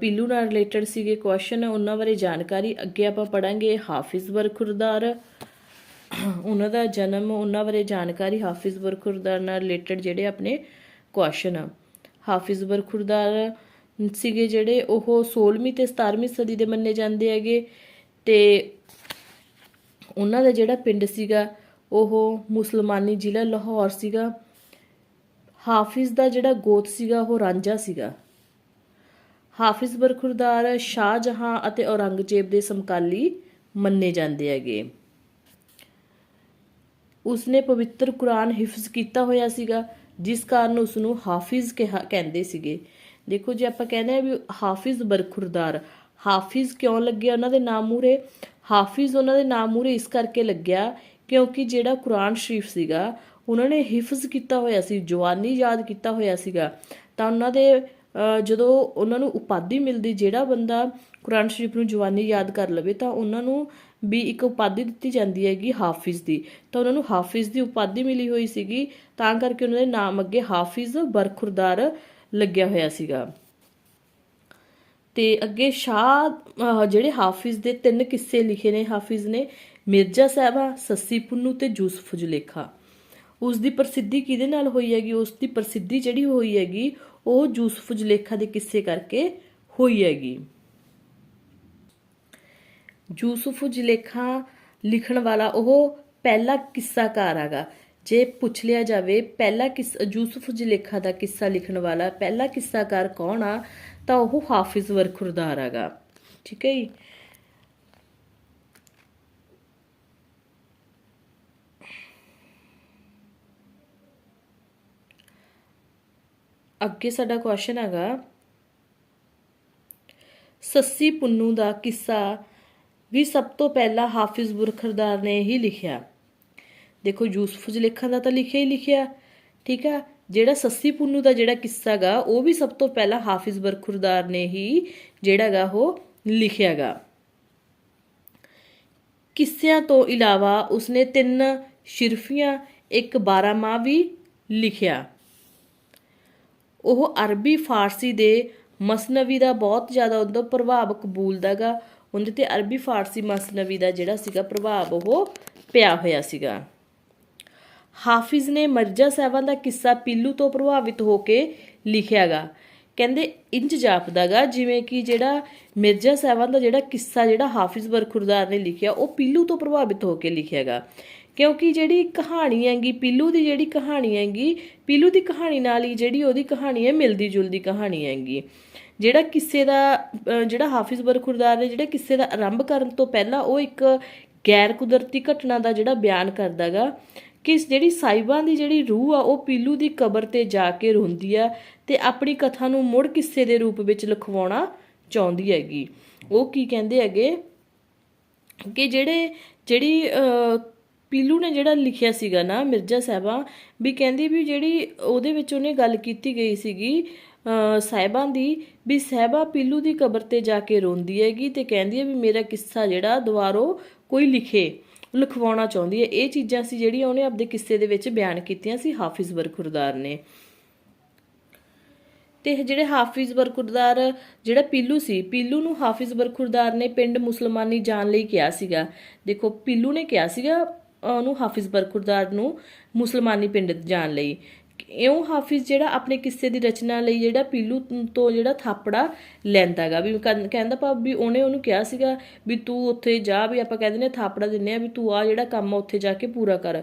Speaker 1: ਪੀਲੂ ਨਾਲ ਰਿਲੇਟਡ ਸੀਗੇ ਕੁਐਸਚਨ ਉਹਨਾਂ ਬਾਰੇ ਜਾਣਕਾਰੀ ਅੱਗੇ ਆਪਾਂ ਪੜਾਂਗੇ ਹਾਫਿਜ਼ ਬਰਖੁਰਦਾਰ ਉਹਨਾਂ ਦਾ ਜਨਮ, ਉਹਨਾਂ ਬਾਰੇ ਜਾਣਕਾਰੀ ਹਾਫਿਜ਼ ਬਰਖੁਰਦਾਰ ਨਾਲ ਰਿਲੇਟਡ ਜਿਹੜੇ ਆਪਣੇ ਕੁਐਸਚਨ ਆ ਹਾਫਿਜ਼ ਬਰਖੁਰਦਾਰ ਸੀਗੇ ਜਿਹੜੇ, ਉਹ 16ਵੀਂ ਤੇ 17ਵੀਂ ਸਦੀ ਦੇ ਮੰਨੇ ਜਾਂਦੇ ਹੈਗੇ ਤੇ ਉਹਨਾਂ ਦਾ ਜਿਹੜਾ ਪਿੰਡ ਸੀਗਾ, ਉਹ ਮੁਸਲਮਾਨੀ ਜ਼ਿਲ੍ਹਾ ਲਾਹੌਰ ਸੀਗਾ। ਹਾਫਿਜ਼ ਦਾ ਜਿਹੜਾ ਗੋਤ ਸੀਗਾ, ਉਹ ਰਾਂਝਾ ਸੀਗਾ। ਹਾਫਿਜ਼ ਬਰਖੁਰਦਾਰ ਸ਼ਾਹਜਹਾਂ ਅਤੇ ਔਰੰਗਜ਼ੇਬ ਦੇ ਸਮਕਾਲੀ ਮੰਨੇ ਜਾਂਦੇ ਹੈਗੇ। ਉਸਨੇ ਪਵਿੱਤਰ ਕੁਰਾਨ ਹਿਫਜ਼ ਕੀਤਾ ਹੋਇਆ ਸੀਗਾ, ਜਿਸ ਕਾਰਨ ਉਸ ਨੂੰ ਹਾਫਿਜ਼ ਕਿਹਾ, ਕਹਿੰਦੇ ਸੀਗੇ। ਦੇਖੋ ਜੇ, ਆਪਾਂ ਕਹਿੰਦੇ ਆ ਵੀ ਹਾਫਿਜ਼ ਬਰਖੁਰਦਾਰ, ਹਾਫਿਜ਼ ਕਿਉਂ ਲੱਗਿਆ? ਉਹਨਾਂ ਦੇ ਨਾਮ ਮੂਰੇ ਹਾਫਿਜ਼ ਉਹਨਾਂ ਦੇ ਨਾਮ ਮੂਰੇ ਇਸ ਕਰਕੇ ਲੱਗਿਆ ਕਿਉਂਕਿ ਜਿਹੜਾ ਕੁਰਾਨ ਸ਼ਰੀਫ ਸੀਗਾ, ਉਹਨਾਂ ਨੇ ਹਿਫਜ਼ ਕੀਤਾ ਹੋਇਆ ਸੀ, ਜਵਾਨੀ ਯਾਦ ਕੀਤਾ ਹੋਇਆ ਸੀਗਾ। ਤਾਂ ਉਹਨਾਂ ਦੇ ਜਦੋਂ ਉਹਨਾਂ ਨੂੰ ਉਪਾਧੀ ਮਿਲਦੀ, ਜਿਹੜਾ ਬੰਦਾ ਕੁਰਾਨ ਸ਼ਰੀਫ ਨੂੰ ਜਵਾਨੀ ਯਾਦ ਕਰ ਲਵੇ, ਤਾਂ ਉਹਨਾਂ ਨੂੰ ਵੀ ਇੱਕ ਉਪਾਧੀ ਦਿੱਤੀ ਜਾਂਦੀ ਹੈਗੀ ਹਾਫਿਜ਼ ਦੀ। ਤਾਂ ਉਹਨਾਂ ਨੂੰ ਹਾਫਿਜ਼ ਦੀ ਉਪਾਧੀ ਮਿਲੀ ਹੋਈ ਸੀਗੀ, ਤਾਂ ਕਰਕੇ ਉਹਨਾਂ ਦੇ ਨਾਮ ਅੱਗੇ ਹਾਫਿਜ਼ ਬਰਖੁਰਦਾਰ ਲੱਗਿਆ ਹੋਇਆ ਸੀਗਾ। ਤੇ ਅੱਗੇ ਸ਼ਾਹ ਜਿਹੜੇ ਹਾਫਿਜ਼ ਦੇ ਤਿੰਨ ਕਿੱਸੇ ਲਿਖੇ ਨੇ, ਹਾਫਿਜ਼ ਨੇ ਮਿਰਜ਼ਾ ਸਾਹਿਬਾ, ਸੱਸੀ ਪੁੰਨੂ ਤੇ ਯੂਸਫ ਜੁਲੇਖਾ। ਉਸ ਦੀ ਪ੍ਰਸਿੱਧੀ ਕਿਹਦੇ ਨਾਲ ਹੋਈ ਹੈਗੀ? ਉਸ ਦੀ ਪ੍ਰਸਿੱਧੀ ਜਿਹੜੀ ਹੋਈ ਹੈਗੀ, ਉਹ ਯੂਸਫ ਜੁਲੇਖਾ ਦੇ ਕਿੱਸੇ ਕਰਕੇ ਹੋਈ ਹੈਗੀ। ਯੂਸਫ ਜੁਲੇਖਾ ਲਿਖਣ ਵਾਲਾ ਉਹ ਪਹਿਲਾ ਕਿੱਸਾਕਾਰ ਹੈਗਾ। ਜੇ ਪੁੱਛ ਲਿਆ ਜਾਵੇ, ਪਹਿਲਾ ਕਿਸ, ਯੂਸਫ ਜੁਲੇਖਾ ਦਾ ਕਿੱਸਾ ਲਿਖਣ ਵਾਲਾ ਪਹਿਲਾ ਕਿੱਸਾਕਾਰ ਕੌਣ ਆ? ਤਾਂ ਉਹ ਹਾਫਿਜ਼ ਵਰਖੁਰਦਾਰ ਹੈਗਾ ਠੀਕ ਹੈ ਜੀ ਅੱਗੇ ਸਾਡਾ ਕੁਐਸਚਨ ਹੈਗਾ ਸੱਸੀ ਪੁੰਨੂ ਦਾ ਕਿੱਸਾ ਵੀ ਸਭ ਤੋਂ ਪਹਿਲਾਂ ਹਾਫਿਜ਼ ਬੁਰਖਰਦਾਰ ਨੇ ਹੀ ਲਿਖਿਆ ਦੇਖੋ ਯੂਸਫ ਜਲੇਖਾਂ ਦਾ ਤਾਂ ਲਿਖਿਆ ਹੀ ਲਿਖਿਆ ਠੀਕ ਹੈ ਜਿਹੜਾ ਸੱਸੀ ਪੁੰਨੂ ਦਾ ਜਿਹੜਾ ਕਿੱਸਾ ਗਾ, ਉਹ ਵੀ ਸਭ ਤੋਂ ਪਹਿਲਾਂ ਹਾਫਿਜ਼ ਬਰਖੁਰਦਾਰ ਨੇ ਹੀ ਜਿਹੜਾ ਗਾ ਉਹ ਲਿਖਿਆਗਾ ਕਿੱਸਿਆਂ ਤੋਂ ਇਲਾਵਾ ਉਸਨੇ ਤਿੰਨ ਸ਼ਿਰਫੀਆਂ, ਇੱਕ ਬਾਰਾਮਾਹ ਵੀ ਲਿਖਿਆ। ਉਹ ਅਰਬੀ, ਫਾਰਸੀ ਦੇ ਮਸਨਵੀ ਦਾ ਬਹੁਤ ਜ਼ਿਆਦਾ ਉਹਦਾ ਪ੍ਰਭਾਵ ਕਬੂਲਦਾਗਾ ਉਹਦੇ ਤੇ ਅਰਬੀ, ਫਾਰਸੀ ਮਸਨਵੀ ਦਾ ਜਿਹੜਾ ਸੀਗਾ ਪ੍ਰਭਾਵ ਉਹ ਪਿਆ ਹੋਇਆ ਸੀਗਾ। ਹਾਫਿਜ਼ ਨੇ ਮਰਜ਼ਾ ਸਾਹਿਬਾਂ ਦਾ ਕਿੱਸਾ ਪੀਲੂ ਤੋਂ ਪ੍ਰਭਾਵਿਤ ਹੋ ਕੇ ਲਿਖਿਆਗਾ। ਕਹਿੰਦੇ ਇੰਜ ਜਾਪਦਾਗਾ, ਜਿਵੇਂ ਕਿ ਜਿਹੜਾ ਮਿਰਜ਼ਾ ਸਾਹਿਬਾਂ ਦਾ ਜਿਹੜਾ ਕਿੱਸਾ, ਜਿਹੜਾ ਹਾਫਿਜ਼ ਬਰਖੁਰਦਾਰ ਨੇ ਲਿਖਿਆ, ਉਹ ਪੀਲੂ ਤੋਂ ਪ੍ਰਭਾਵਿਤ ਹੋ ਕੇ ਲਿਖਿਆਗਾ। ਕਿਉਂਕਿ ਜਿਹੜੀ ਕਹਾਣੀ ਹੈਗੀ, ਪੀਲੂ ਦੀ ਜਿਹੜੀ ਕਹਾਣੀ ਹੈਗੀ, ਪੀਲੂ ਦੀ ਕਹਾਣੀ ਨਾਲ ਹੀ ਜਿਹੜੀ ਉਹਦੀ ਕਹਾਣੀ ਹੈ, ਮਿਲਦੀ ਜੁਲਦੀ ਕਹਾਣੀ ਹੈਗੀ। ਜਿਹੜਾ ਕਿੱਸੇ ਦਾ ਜਿਹੜਾ ਹਾਫਿਜ਼ ਬਰਖੁਰਦਾਰ ਨੇ ਜਿਹੜੇ ਕਿੱਸੇ ਦਾ ਆਰੰਭ ਕਰਨ ਤੋਂ ਪਹਿਲਾਂ ਉਹ ਇੱਕ ਗੈਰ ਕੁਦਰਤੀ ਘਟਨਾ ਦਾ ਜਿਹੜਾ ਬਿਆਨ ਕਰਦਾਗਾ। ਕਿ ਜਿਹੜੀ ਸਾਈਬਾਂ ਦੀ ਜਿਹੜੀ ਰੂਹ ਆ, ਉਹ ਪੀਲੂ ਦੀ ਕਬਰ ਤੇ ਜਾ ਕੇ ਰੋਂਦੀ ਆ ਤੇ ਆਪਣੀ ਕਥਾ ਨੂੰ ਮੁੜ ਕਿੱਸੇ ਦੇ ਰੂਪ ਵਿੱਚ ਲਿਖਵਾਉਣਾ ਚਾਹੁੰਦੀ ਹੈਗੀ। ਉਹ ਕੀ ਕਹਿੰਦੇ ਹੈਗੇ ਕਿ ਜਿਹੜੇ, ਜਿਹੜੀ ਪੀਲੂ ਨੇ ਜਿਹੜਾ ਲਿਖਿਆ ਸੀਗਾ ਨਾ ਮਿਰਜ਼ਾ ਸਾਹਿਬਾ, ਵੀ ਕਹਿੰਦੀ ਵੀ ਜਿਹੜੀ ਉਹਦੇ ਵਿੱਚ ਉਹਨੇ ਗੱਲ ਕੀਤੀ ਗਈ ਸੀਗੀ ਸਾਹਿਬਾਂ ਦੀ, ਵੀ ਸਾਹਿਬਾ ਪੀਲੂ ਦੀ ਕਬਰ ਤੇ ਜਾ ਕੇ ਰੋਂਦੀ ਹੈਗੀ ਤੇ ਕਹਿੰਦੀ ਹੈ ਵੀ ਮੇਰਾ ਕਿੱਸਾ ਜਿਹੜਾ ਦੁਬਾਰੋ ਕੋਈ ਲਿਖੇ। ਲਿਖਵਾਉਣਾ ਚਾਹੁੰਦੀ ਹੈ। ਇਹ ਚੀਜ਼ਾਂ ਸੀ ਜਿਹੜੀਆਂ ਉਹਨੇ ਆਪਦੇ ਕਿੱਸੇ ਦੇ ਵਿੱਚ ਬਿਆਨ ਕੀਤੀਆਂ ਸੀ ਹਾਫਿਜ਼ ਬਰਖੁਰਦਾਰ ਨੇ। ਤੇ ਜਿਹੜੇ ਹਾਫਿਜ਼ ਬਰਖੁਰਦਾਰ ਜਿਹੜਾ ਪੀਲੂ ਸੀ, ਪੀਲੂ ਨੂੰ ਹਾਫਿਜ਼ ਬਰਖੁਰਦਾਰ ਨੇ ਪਿੰਡ ਮੁਸਲਮਾਨੀ ਜਾਣ ਲਈ ਕਿਹਾ ਸੀਗਾ। ਦੇਖੋ, ਪੀਲੂ ਨੇ ਕਿਹਾ ਸੀਗਾ ਉਹਨੂੰ ਹਾਫਿਜ਼ ਬਰਖੁਰਦਾਰ ਨੂੰ ਮੁਸਲਮਾਨੀ ਪਿੰਡ ਜਾਣ ਲਈ। ਇਉਂ ਹਾਫਿਜ਼ ਜਿਹੜਾ ਆਪਣੇ ਕਿੱਸੇ ਦੀ ਰਚਨਾ ਲਈ ਜਿਹੜਾ ਪੀਲੂ ਤੋਂ ਜਿਹੜਾ ਥਾਪੜਾ ਲੈਂਦਾਗਾ ਵੀ ਕਹਿੰ- ਕਹਿੰਦਾ ਭਾਵ ਵੀ ਉਹਨੇ ਉਹਨੂੰ ਕਿਹਾ ਸੀਗਾ ਵੀ ਤੂੰ ਉੱਥੇ ਜਾ ਵੀ ਆਪਾਂ ਕਹਿੰਦੇ ਨੇ ਥਾਪੜਾ ਦਿੰਨੇ ਆ ਵੀ ਤੂੰ ਆ ਜਿਹੜਾ ਕੰਮ ਆ ਉੱਥੇ ਜਾ ਕੇ ਪੂਰਾ ਕਰ,